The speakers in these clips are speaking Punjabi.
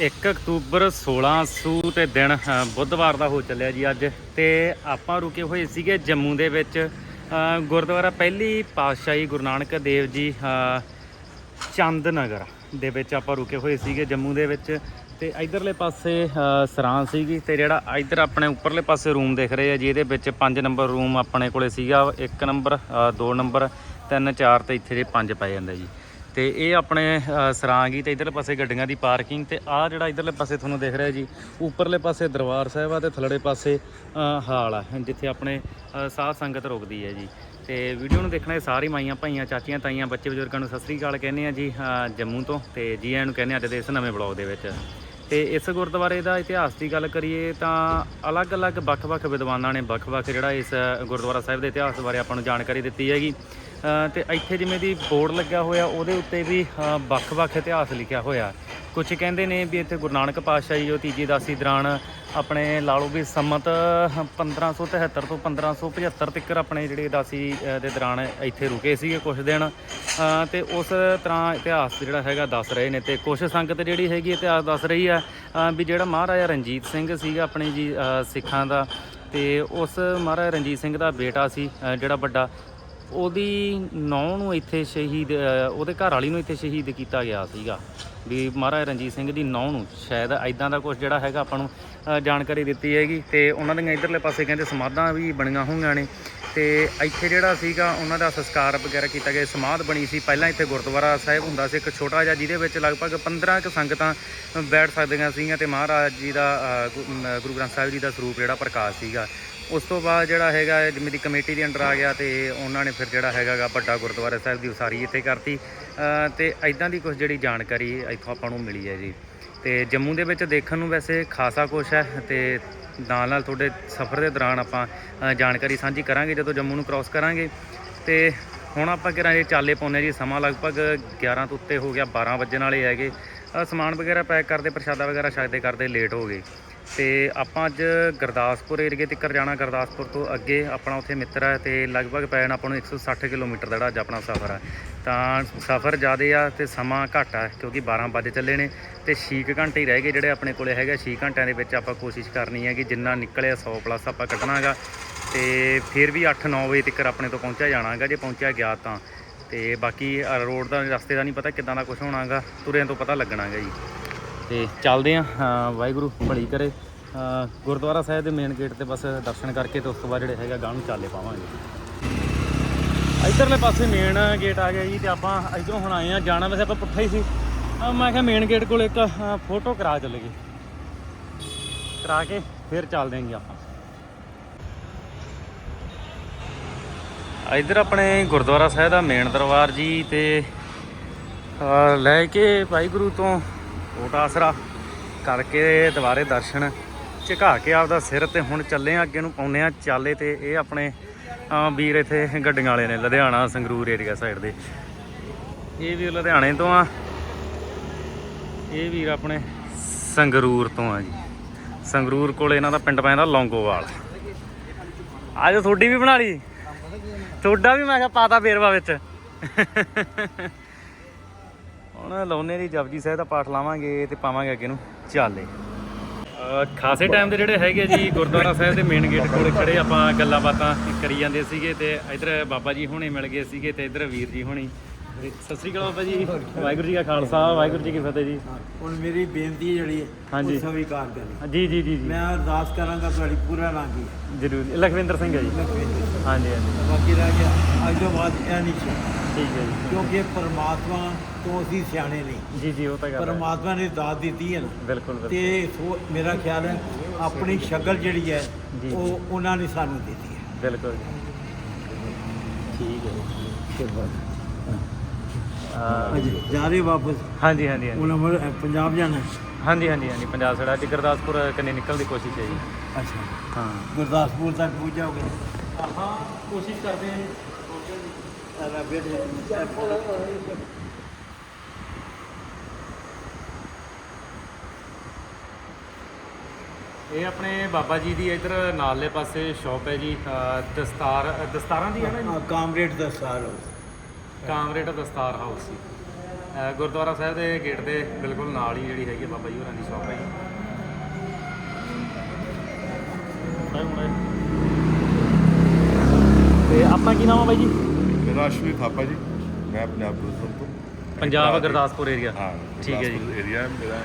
1 ਅਕਤੂਬਰ 1600 ਤੇ ਦਿਨ ਬੁੱਧਵਾਰ ਦਾ ਹੋ ਚੱਲਿਆ ਜੀ ਅੱਜ। ਤੇ ਆਪਾਂ ਰੁਕੇ ਹੋਏ ਸੀਗੇ ਜੰਮੂ ਦੇ ਵਿੱਚ। ਗੁਰਦੁਆਰਾ ਪਹਿਲੀ ਪਾਤਸ਼ਾਹੀ ਗੁਰੂ ਨਾਨਕ ਦੇਵ ਜੀ ਚੰਦ ਨਗਰ ਦੇ ਵਿੱਚ ਆਪਾਂ ਰੁਕੇ ਹੋਏ ਸੀਗੇ ਜੰਮੂ ਦੇ ਵਿੱਚ। ਤੇ ਇਧਰਲੇ ਪਾਸੇ ਸਰਾਂ ਸੀਗੀ ਤੇ ਜਿਹੜਾ ਇਧਰ ਆਪਣੇ ਉੱਪਰਲੇ ਪਾਸੇ ਰੂਮ ਦਿਖ ਰਹੇ ਆ ਜੀ, ਇਹਦੇ ਵਿੱਚ 5 ਨੰਬਰ ਰੂਮ ਆਪਣੇ ਕੋਲੇ ਸੀਗਾ। 1 ਨੰਬਰ 2 ਨੰਬਰ 3 4 ਤੇ ਇੱਥੇ ਜੇ 5 ਪੈ ਜਾਂਦਾ ਜੀ। ਤੇ ਇਹ ਆਪਣੇ ਸਰਾਂਗੀ ਸਰਾਂ ਗੀ ਤੇ ਇਧਰਲੇ ਪਾਸੇ ਗੱਡੀਆਂ ਦੀ ਪਾਰਕਿੰਗ ਤੇ ਆਹ ਜਿਹੜਾ ਇਧਰਲੇ ਪਾਸੇ ਤੁਹਾਨੂੰ ਦਿਖ ਰਿਹਾ ਜੀ ਉੱਪਰਲੇ ਪਾਸੇ ਦਰਬਾਰ ਸਾਹਿਬ ਆ ਤੇ ਥੱਲੜੇ ਪਾਸੇ ਹਾਲ ਆ ਜਿੱਥੇ ਆਪਣੇ ਅ, ਸਾਧ ਸੰਗਤ ਰੁਕਦੀ ਹੈ ਜੀ। ਤੇ ਵੀਡੀਓ ਨੂੰ ਦੇਖਣਾ ਸਾਰੀ ਮਾਈਆਂ ਭਾਈਆਂ ਚਾਚੀਆਂ ਤਾਈਆਂ ਬੱਚੇ ਬਜ਼ੁਰਗਾਂ ਨੂੰ ਸਤਿ ਸ੍ਰੀ ਅਕਾਲ ਕਹਿੰਦੇ ਆ ਜੀ ਜੰਮੂ ਤੋਂ ਤੇ ਜੀ ਆਇਆਂ ਨੂੰ ਕਹਿੰਦੇ ਅੱਜ ਦੇ ਇਸ ਨਵੇਂ ਬਲੌਗ ਦੇ ਵਿੱਚ। ਤੇ ਇਸ ਗੁਰਦੁਆਰੇ ਦਾ ਇਤਿਹਾਸ ਦੀ ਗੱਲ ਕਰੀਏ ਤਾਂ ਅਲੱਗ-ਅਲੱਗ ਵੱਖ-ਵੱਖ ਵਿਦਵਾਨਾਂ ਨੇ ਵੱਖ-ਵੱਖ ਜਿਹੜਾ ਇਸ ਗੁਰਦੁਆਰਾ ਸਾਹਿਬ ਦੇ ਇਤਿਹਾਸ ਬਾਰੇ ਆਪਾਂ ਨੂੰ ਜਾਣਕਾਰੀ ਦਿੱਤੀ ਹੈਗੀ। ਅ, ਤੇ ਇੱਥੇ ਜਿਵੇਂ ਦੀ ਬੋਰਡ ਲੱਗਿਆ ਹੋਇਆ ਉਹਦੇ ਉੱਤੇ ਵੀ ਵੱਖ-ਵੱਖ ਇਤਿਹਾਸ ਲਿਖਿਆ ਹੋਇਆ। ਕੁਝ ਕਹਿੰਦੇ ਨੇ ਵੀ ਇੱਥੇ ਗੁਰੂ ਨਾਨਕ ਪਾਤਸ਼ਾਹ ਜੀ ਜੋ ਤੀਜੀ ਦਾਸੀ ਦੌਰਾਨ ਆਪਣੇ ਲਾ ਲਓ ਵੀ ਸੰਮਤ 1573 ਤੋਂ 1575 ਤੱਕ ਆਪਣੇ ਜਿਹੜੇ ਦਾਸੀ ਦੇ ਦੌਰਾਨ ਇੱਥੇ ਰੁਕੇ ਸੀਗੇ ਕੁਝ ਦਿਨ। ਅ, ਤੇ ਉਸ ਤਰ੍ਹਾਂ ਇਤਿਹਾਸ ਜਿਹੜਾ ਹੈਗਾ ਦੱਸ ਰਹੇ ਨੇ ਤੇ ਕੁਝ ਸੰਗਤ ਜਿਹੜੀ ਹੈਗੀ ਇਤਿਹਾਸ ਦੱਸ ਰਹੀ ਆ ਵੀ ਜਿਹੜਾ ਮਹਾਰਾਜਾ ਰਣਜੀਤ ਸਿੰਘ ਸੀਗਾ ਆਪਣੇ ਜੀ ਸਿੱਖਾਂ ਦਾ ਤੇ ਉਸ ਮਹਾਰਾਜਾ ਰਣਜੀਤ ਸਿੰਘ ਦਾ ਬੇਟਾ ਸੀ ਜਿਹੜਾ ਵੱਡਾ ਉਹਦੀ ਨੌਂ ਨੂੰ ਇੱਥੇ ਸ਼ਹੀਦ ਉਹਦੇ ਘਰ ਵਾਲੀ ਨੂੰ ਇੱਥੇ ਸ਼ਹੀਦ ਕੀਤਾ ਗਿਆ ਸੀਗਾ। ਵੀ ਮਹਾਰਾਜਾ ਰਣਜੀਤ ਸਿੰਘ ਦੀ ਨੌਂ ਨੂੰ, ਸ਼ਾਇਦ ਐਦਾਂ ਦਾ ਕੁਝ ਜਿਹੜਾ ਹੈਗਾ ਆਪਾਂ ਨੂੰ ਜਾਣਕਾਰੀ ਦਿੱਤੀ ਹੈਗੀ। ਤੇ ਉਹਨਾਂ ਦੀਆਂ ਇਧਰਲੇ ਪਾਸੇ ਕਹਿੰਦੇ ਸਮਾਧਾਂ ਵੀ ਬਣੀਆਂ ਹੋਈਆਂ ਨੇ। ਤੇ ਇੱਥੇ ਜਿਹੜਾ ਸੀਗਾ, ਉਹਨਾਂ ਦਾ ਸੰਸਕਾਰ ਵਗੈਰਾ ਕੀਤਾ ਗਿਆ। ਸਮਾਧ ਬਣੀ ਸੀ। ਪਹਿਲਾਂ ਇੱਥੇ ਗੁਰਦੁਆਰਾ ਸਾਹਿਬ ਹੁੰਦਾ ਸੀ, ਇੱਕ ਛੋਟਾ ਜਿਹਾ, ਜਿਹਦੇ ਵਿੱਚ ਲਗਭਗ 15 ਕੁ ਸੰਗਤਾਂ ਬੈਠ ਸਕਦੀਆਂ ਸੀਗੀਆਂ। ਤੇ ਮਹਾਰਾਜ ਜੀ ਦਾ ਗੁਰੂ ਗ੍ਰੰਥ ਸਾਹਿਬ ਜੀ ਦਾ ਸਰੂਪ ਜਿਹੜਾ ਪ੍ਰਕਾਸ਼ ਸੀਗਾ। ਉਸ ਤੋਂ ਬਾਅਦ ਜਿਹੜਾ ਹੈਗਾ ਇਹ ਜਿਵੇਂ ਦੀ ਕਮੇਟੀ ਦੇ ਅੰਡਰ ਆ ਗਿਆ ਤੇ ਉਹਨਾਂ ਨੇ ਫਿਰ ਜਿਹੜਾ ਹੈਗਾ ਵੱਡਾ ਗੁਰਦੁਆਰਾ ਸਾਹਿਬ ਦੀ ਉਸਾਰੀ ਇੱਥੇ ਕਰਤੀ। ਅ, ਤੇ ਐਦਾਂ ਦੀ ਕੁਝ ਜਿਹੜੀ ਜਾਣਕਾਰੀ ਇੱਥੋਂ ਆਪਾਂ ਨੂੰ ਮਿਲੀ ਹੈ ਜੀ। ਤੇ ਜੰਮੂ ਦੇ ਵਿੱਚ ਦੇਖਣ ਨੂੰ ਵੈਸੇ ਖਾਸਾ ਕੁਝ ਹੈ ਤੇ ਨਾਲ ਨਾਲ ਤੁਹਾਡੇ ਸਫ਼ਰ ਦੇ ਦੌਰਾਨ ਆਪਾਂ ਜਾਣਕਾਰੀ ਸਾਂਝੀ ਕਰਾਂਗੇ ਜਦੋਂ ਜੰਮੂ ਨੂੰ ਕ੍ਰਾਸ ਕਰਾਂਗੇ। ਤੇ ਹੁਣ ਆਪਾਂ ਕਰਾਂਗੇ ਚਾਲੇ ਪਾਉਂਦੇ ਜੀ ਸਮਾਂ ਲਗਭਗ 11 ਤੋਂ ਉੱਤੇ ਹੋ ਗਿਆ 12 ਵੱਜਣ ਵਾਲੇ ਹੈਗੇ। ਸਮਾਨ ਵਗੈਰਾ ਪੈਕ ਕਰਦੇ ਪ੍ਰਸ਼ਾਦਾ ਵਗੈਰਾ ਛਕਦੇ ਕਰਦੇ ਲੇਟ ਹੋ ਗਏ। ਤੇ ਆਪਾਂ ਅੱਜ ਗੁਰਦਾਸਪੁਰ ਏਰੀਏ ਤੱਕ ਜਾਣਾ, ਗੁਰਦਾਸਪੁਰ ਤੋਂ ਅੱਗੇ ਆਪਣਾ ਉੱਥੇ ਮਿੱਤਰ ਹੈ ਤੇ ਲਗਭਗ ਪੈ ਜਾਣਾ ਆਪਾਂ ਨੂੰ 160 ਕਿਲੋਮੀਟਰ ਦਾ ਜਿਹੜਾ ਅੱਜ ਆਪਣਾ ਸਫ਼ਰ ਹੈ। ਤਾਂ ਸਫ਼ਰ ਜ਼ਿਆਦੇ ਆ ਤੇ ਸਮਾਂ ਘੱਟ ਆ ਕਿਉਂਕਿ 12 ਵਜੇ ਚੱਲੇ ਨੇ ਤੇ 6 ਘੰਟੇ ਹੀ ਰਹਿ ਗਏ ਜਿਹੜੇ ਆਪਣੇ ਕੋਲੇ ਹੈਗਾ 6 ਘੰਟਿਆਂ ਦੇ ਵਿੱਚ ਆਪਾਂ ਕੋਸ਼ਿਸ਼ ਕਰਨੀ ਹੈ ਕਿ ਜਿੰਨਾ ਨਿਕਲਿਆ 100 ਪਲੱਸ ਆਪਾਂ ਕੱਢਣਾਗਾ ਤੇ ਫਿਰ ਵੀ 8-9 ਵਜੇ ਤੱਕ ਆਪਣੇ ਤੋਂ ਪਹੁੰਚਿਆ ਜਾਣਾਗਾ ਜੇ ਪਹੁੰਚਿਆ ਗਿਆ ਤਾਂ ਤੇ ਬਾਕੀ ਰੋਡ ਦਾ ਰਸਤੇ ਦਾ ਨਹੀਂ ਪਤਾ ਕਿੱਦਾਂ ਦਾ ਕੁਝ ਹੋਣਾਗਾ ਤੁਰਿਆਂ ਤੋਂ ਪਤਾ ਲੱਗਣਾਗਾ ਜੀ। ਤੇ ਚੱਲਦੇ ਆ ਵਾਹਿਗੁਰੂ ਭਲੀ ਕਰੇ। ਗੁਰਦੁਆਰਾ ਸਾਹਿਬ ਦੇ ਮੇਨ ਗੇਟ ਤੇ ਬਸ ਦਰਸ਼ਨ ਕਰਕੇ ਤੇ ਉਸ ਤੋਂ ਬਾਅਦ ਜਿਹੜੇ ਹੈਗਾ ਗਾਂ ਨੂੰ ਚਾਲੇ ਪਾਵਾਂਗੇ। ਇਧਰਲੇ ਪਾਸੇ ਮੇਨ ਗੇਟ ਆ ਗਿਆ ਜੀ ਤੇ ਆਪਾਂ ਇਧਰੋਂ ਹੁਣ ਆਏ ਆ ਜਾਣਾ ਵੈਸੇ ਆਪਾਂ ਪੁੱਠਾ ਹੀ ਸੀ। ਮੈਂ ਕਿਹਾ ਮੇਨ ਗੇਟ ਕੋਲ ਇੱਕ ਫੋਟੋ ਕਰਾ ਚੱਲੇਗੀ ਕਰਾ ਕੇ ਫਿਰ ਚੱਲਦੇ ਆਂ ਜੀ ਆਪਾਂ। ਇਧਰ ਆਪਣੇ ਗੁਰਦੁਆਰਾ ਸਾਹਿਬ ਦਾ ਮੇਨ ਦਰਬਾਰ ਜੀ ਤੇ ਲੈ ਕੇ ਭਾਈ ਗੁਰੂ ਤੋਂ ਓਟ ਆਸਰਾ ਕਰਕੇ ਦੁਬਾਰੇ ਦਰਸ਼ਨ ਝੁਕਾ ਕੇ ਆਪਦਾ ਸਿਰ ਤੇ ਹੁਣ ਚੱਲੇ ਆ ਅੱਗੇ ਨੂੰ ਪਾਉਨੇ ਆ ਚਾਲੇ ਤੇ। ਇਹ ਆਪਣੇ ਵੀਰ ਇੱਥੇ ਗੱਡੀਆਂ ਵਾਲੇ ਨੇ, ਲੁਧਿਆਣਾ, ਸੰਗਰੂਰ ਏਰੀਆ ਸਾਈਡ ਦੇ। ਇਹ ਵੀ ਲੁਧਿਆਣੇ ਤੋਂ ਆ। ਇਹ ਵੀਰ ਆਪਣੇ ਸੰਗਰੂਰ ਤੋਂ ਆ ਜੀ। ਸੰਗਰੂਰ ਕੋਲ ਇਹਨਾਂ ਦਾ ਪਿੰਡ ਪੈਂਦਾ ਲੌਂਗੋਵਾਲ। ਅੱਜ ਤੁਹਾਡੀ ਵੀ ਬਣਾ ਲਈ। ਤੁਹਾਡਾ ਵੀ ਮੈਂ ਕਿਹਾ ਪਾਤਾ ਬੇਰਵਾ ਵਿੱਚ। ਹੁਣ ਲਾਉਨੇ ਦੀ ਜਪਜੀ ਸਾਹਿਬ ਦਾ ਪਾਠ ਲਾਵਾਂਗੇ ਤੇ ਪਾਵਾਂਗੇ ਅੱਗੇ ਨੂੰ। ਚਾਲੇ ਖਾਸੇ ਟਾਈਮ ਦੇ ਜਿਹੜੇ ਹੈਗੇ ਜੀ ਗੁਰਦੁਆਰਾ ਸਾਹਿਬ ਦੇ ਮੇਨ ਗੇਟ ਕੋਲ ਖੜੇ ਆਪਾਂ ਗੱਲਾਂ ਬਾਤਾਂ ਕਰੀ ਜਾਂਦੇ ਸੀਗੇ ਤੇ ਇਧਰ ਬਾਬਾ ਜੀ ਹੁਣੇ ਮਿਲ ਗਏ ਸੀਗੇ ਤੇ ਇਧਰ ਵੀਰ ਜੀ ਹੁਣੀ। ਸਤਿ ਸ੍ਰੀ ਅਕਾਲ ਬਾਬਾ ਜੀ। ਵਾਹਿਗੁਰੂ ਜੀ ਕਾ ਖਾਲਸਾ ਵਾਹਿਗੁਰੂ ਜੀ ਕੀ ਫਤਿਹ ਜੀ। ਹੁਣ ਮੇਰੀ ਬੇਨਤੀ ਜਿਹੜੀ ਹੈ ਹਾਂਜੀ। ਉਹ ਸਵੀਕਾਰ ਕਰੀ ਜੀ ਜੀ ਜੀ ਜੀ। ਮੈਂ ਅਰਦਾਸ ਕਰਾਂਗਾ ਤੁਹਾਡੀ ਪੂਰਾ ਲਾਂਗੀ ਜਰੂਰ। ਜੀ। ਲਖਵਿੰਦਰ ਸਿੰਘ ਹੈ ਜੀ। ਹਾਂਜੀ ਹਾਂਜੀ। ਬਾਕੀ ਰਹਿ ਗਿਆ। ਅੱਜ ਤੋਂ ਬਾਅਦ ਇਹ ਨਹੀਂ ਸੀ। ਠੀਕ ਹੈ ਜੀ। ਕਿਉਂਕਿ ਪਰਮਾਤਮਾ ਤੋਂ ਅਸੀਂ ਸਿਆਣੇ ਨਹੀਂ। ਜੀ ਜੀ ਉਹ ਤਾਂ ਗੱਲ ਹੈ। ਪਰਮਾਤਮਾ ਨੇ ਦਾਤ ਦਿੱਤੀ ਹੈ ਨਾ। ਬਿਲਕੁਲ ਬਿਲਕੁਲ। ਤੇ ਸੋ ਮੇਰਾ ਖਿਆਲ ਹੈ ਆਪਣੀ ਸ਼ਕਲ ਜਿਹੜੀ ਹੈ ਜੀ। ਉਹ ਉਹਨਾਂ ਨੇ ਸਾਨੂੰ ਦਿੱਤੀ ਹੈ। ਬਿਲਕੁਲ ਜੀ। ਠੀਕ ਹੈ ਜੀ। ਅਹ, ਹਾਂਜੀ ਜਾ ਰਹੇ ਵਾਪਸ? ਹਾਂਜੀ ਹਾਂਜੀ ਹਾਂਜੀ। ਅਮਰ ਪੰਜਾਬ ਜਾਣਾ ਹੈ? ਹਾਂਜੀ ਹਾਂਜੀ ਹਾਂਜੀ ਪੰਜਾਬ ਸਾਡਾ ਅੱਜ ਗੁਰਦਾਸਪੁਰ ਕੰਨੇ ਨਿਕਲਣ ਦੀ ਕੋਸ਼ਿਸ਼ ਹੈ ਜੀ। ਅੱਛਾ। ਹਾਂ। ਗੁਰਦਾਸਪੁਰ ਤੱਕ ਪਹੁੰਚ ਜਾਓਗੇ? ਹਾਂ ਕੋਸ਼ਿਸ਼ ਕਰਦੇ ਹਾਂ। ਇਹ ਆਪਣੇ ਬਾਬਾ ਜੀ ਦੀ ਇਧਰ ਨਾਲਲੇ ਪਾਸੇ ਸ਼ਾਪ ਹੈ ਜੀ ਅਹ, ਦਸਤਾਰ ਅਹ, ਦਸਤਾਰਾਂ ਦੀ ਹੈ ਨਾ ਜੀ? ਕਾਮਰੇਡ ਦਾ ਸਾਲ ਹੋ ਕਾਮਰੇਟ ਦਸਤਾਰ ਹਾਊਸ ਜੀ। ਗੁਰਦੁਆਰਾ ਸਾਹਿਬ ਦੇ ਗੇਟ ਦੇ ਬਿਲਕੁਲ ਨਾਲ ਹੀ ਜਿਹੜੀ ਹੈਗੀ ਬਾਬਾ ਜੀ ਹੋਰਾਂ ਦੀ ਸ਼ਾਪ ਹੈ ਜੀ। ਤੇ ਆਪਣਾ ਕੀ ਨਾਮ ਆ ਬਾਈ ਜੀ? ਮੇਰਾ ਥਾਪਾ ਜੀ ਮੈਂ ਪੰਜਾਬ ਗੁਰਦੁਆਰਾ ਤੋਂ। ਪੰਜਾਬ ਗੁਰਦਾਸਪੁਰ ਏਰੀਆ ਹਾਂ ਠੀਕ ਹੈ ਜੀ। ਏਰੀਆ ਮੇਰਾ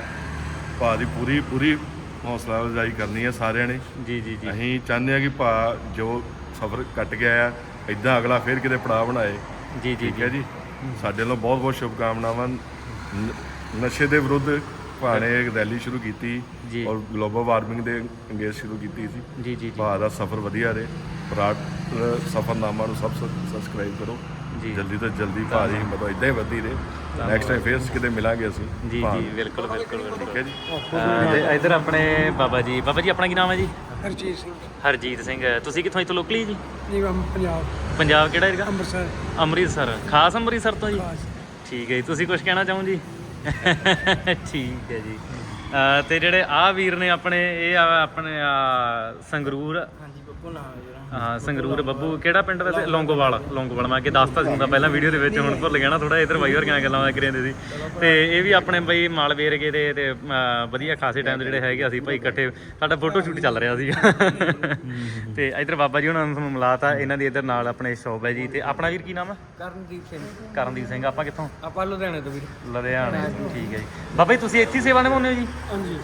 ਭਾ ਦੀ ਪੂਰੀ ਪੂਰੀ ਹੌਸਲਾ ਅਫਜ਼ਾਈ ਕਰਨੀ ਹੈ ਸਾਰਿਆਂ ਨੇ। ਜੀ ਜੀ ਜੀ। ਅਸੀਂ ਚਾਹੁੰਦੇ ਹਾਂ ਕਿ ਭਾ ਜੋ ਸਫ਼ਰ ਕੱਟ ਗਿਆ ਆ ਇਦਾਂ ਅਗਲਾ ਫੇਰ ਕਿਤੇ ਪੜਾਅ ਬਣਾਏ। ਜੀ ਜੀ ਠੀਕ ਹੈ ਜੀ। ਸਾਡੇ ਵੱਲੋਂ ਬਹੁਤ ਬਹੁਤ ਸ਼ੁਭਕਾਮਨਾਵਾਂ। ਨ- ਨਸ਼ੇ ਦੇ ਵਿਰੁੱਧ ਭਾ ਨੇ ਇੱਕ ਰੈਲੀ ਸ਼ੁਰੂ ਕੀਤੀ। ਔਰ ਗਲੋਬਲ ਵਾਰਮਿੰਗ ਦੇ ਅੰਗੇਜ ਸ਼ੁਰੂ ਕੀਤੀ ਸੀ। ਜੀ ਜੀ ਜੀ। ਭਾ ਦਾ ਸਫ਼ਰ ਵਧੀਆ ਰਹੇ। ਬਰਾਟ ਸਫ਼ਰਨਾਮਾ ਨੂੰ ਸਭ ਸਬਸਕ੍ਰਾਈਬ ਕਰੋ। ਜੀ। ਜਲਦੀ ਤੋਂ ਜਲਦੀ ਭਾ ਦੀ ਹਿੰਮਤ ਇਦਾਂ ਹੀ ਵਧਦੀ ਰਹੇ। ਨੈਕਸਟ ਟਾਈਮ ਫੇਰ ਕਿਤੇ ਮਿਲਾਂਗੇ ਅਸੀਂ ਜੀ ਜੀ ਬਿਲਕੁਲ ਬਿਲਕੁਲ ਠੀਕ ਹੈ ਜੀ? ਤੇ ਇੱਧਰ ਆਪਣੇ ਬਾਬਾ ਜੀ। ਬਾਬਾ ਜੀ ਆਪਣਾ ਕੀ ਨਾਮ ਹੈ ਜੀ? ਹਰਜੀਤ ਸਿੰਘ। ਹਰਜੀਤ ਸਿੰਘ। ਤੁਸੀਂ ਕਿੱਥੋਂ ਇੱਥੋਂ ਲੋਕਲੀ ਜੀ? ਜੀ ਮੈਂ ਪੰਜਾਬ। ਪੰਜਾਬ ਕਿਹੜਾ ਏਰੀਆ ਅੰਮ੍ਰਿਤਸਰ। ਅੰਮ੍ਰਿਤਸਰ। ਖਾਸ ਅੰਮ੍ਰਿਤਸਰ ਤੋਂ ਜੀ। ਠੀਕ ਹੈ ਜੀ। ਤੁਸੀਂ ਕੁਝ ਕਹਿਣਾ ਚਾਹੋ ਜੀ? ਠੀਕ ਹੈ ਜੀ। ਤੇ ਜਿਹੜੇ ਆ ਵੀਰ ਨੇ ਆਪਣੇ ਇਹ ਆ ਆਪਣੇ ਆ ਸੰਗਰੂਰ। ਹਾਂਜੀ ਬੱਬੂ ਨਾਮ ਹੈ ਸੰਗਰੂਰ ਬੱਬੂ ਕਿਹੜਾ ਪਿੰਡ ਵੈਸੇ? ਲੌਂਗੋਵਾਲ ਲੌਂਗੋਵਾਲ। ਮੈਂ ਅੱਗੇ ਦੱਸਤਾ ਸੀ ਹੁੰਦਾ ਪਹਿਲਾਂ ਵੀਡੀਓ ਦੇ ਵਿੱਚ ਹੁਣ ਭੁੱਲ ਗਿਆ ਨਾ ਥੋੜਾ ਇਧਰ ਬਾਈ ਵਰਗੀਆਂ ਗੱਲਾਂ ਕਰੀ ਜਾਂਦੇ ਸੀ। ਤੇ ਇਹ ਵੀ ਆਪਣੇ ਬਈ ਮਾਲਵੇ ਰਗੇ ਦੇ ਤੇ ਵਧੀਆ ਖਾਸੇ ਟਾਈਮ ਦੇ ਜਿਹੜੇ ਹੈਗੇ ਅਸੀਂ ਭਾਈ ਇਕੱਠੇ। ਸਾਡਾ ਫੋਟੋ ਸ਼ੂਟ ਚੱਲ ਰਿਹਾ ਸੀ ਤੇ ਇਧਰ ਬਾਬਾ ਜੀ ਉਹਨਾਂ ਨੂੰ ਮਿਲਾਤਾ ਇਹਨਾਂ ਦੀ ਇਧਰ ਨਾਲ ਆਪਣੇ ਸ਼ੌਪ ਹੈ ਜੀ। ਤੇ ਆਪਣਾ ਵੀਰ ਕੀ ਨਾਮ ਹੈ ਕਰਨਦੀਪ ਸਿੰਘ। ਕਰਨਦੀਪ ਸਿੰਘ ਆਪਾਂ ਕਿੱਥੋਂ? ਆਪਾਂ ਲੁਧਿਆਣੇ ਤੋਂ ਵੀਰ। ਲੁਧਿਆਣੇ ਠੀਕ ਹੈ ਜੀ। ਬਾਬਾ ਜੀ ਤੁਸੀਂ ਇੱਥੇ ਸੇਵਾ ਨਿਭਾਉਂਦੇ ਹੋ ਜੀ? ਹਾਂਜੀ।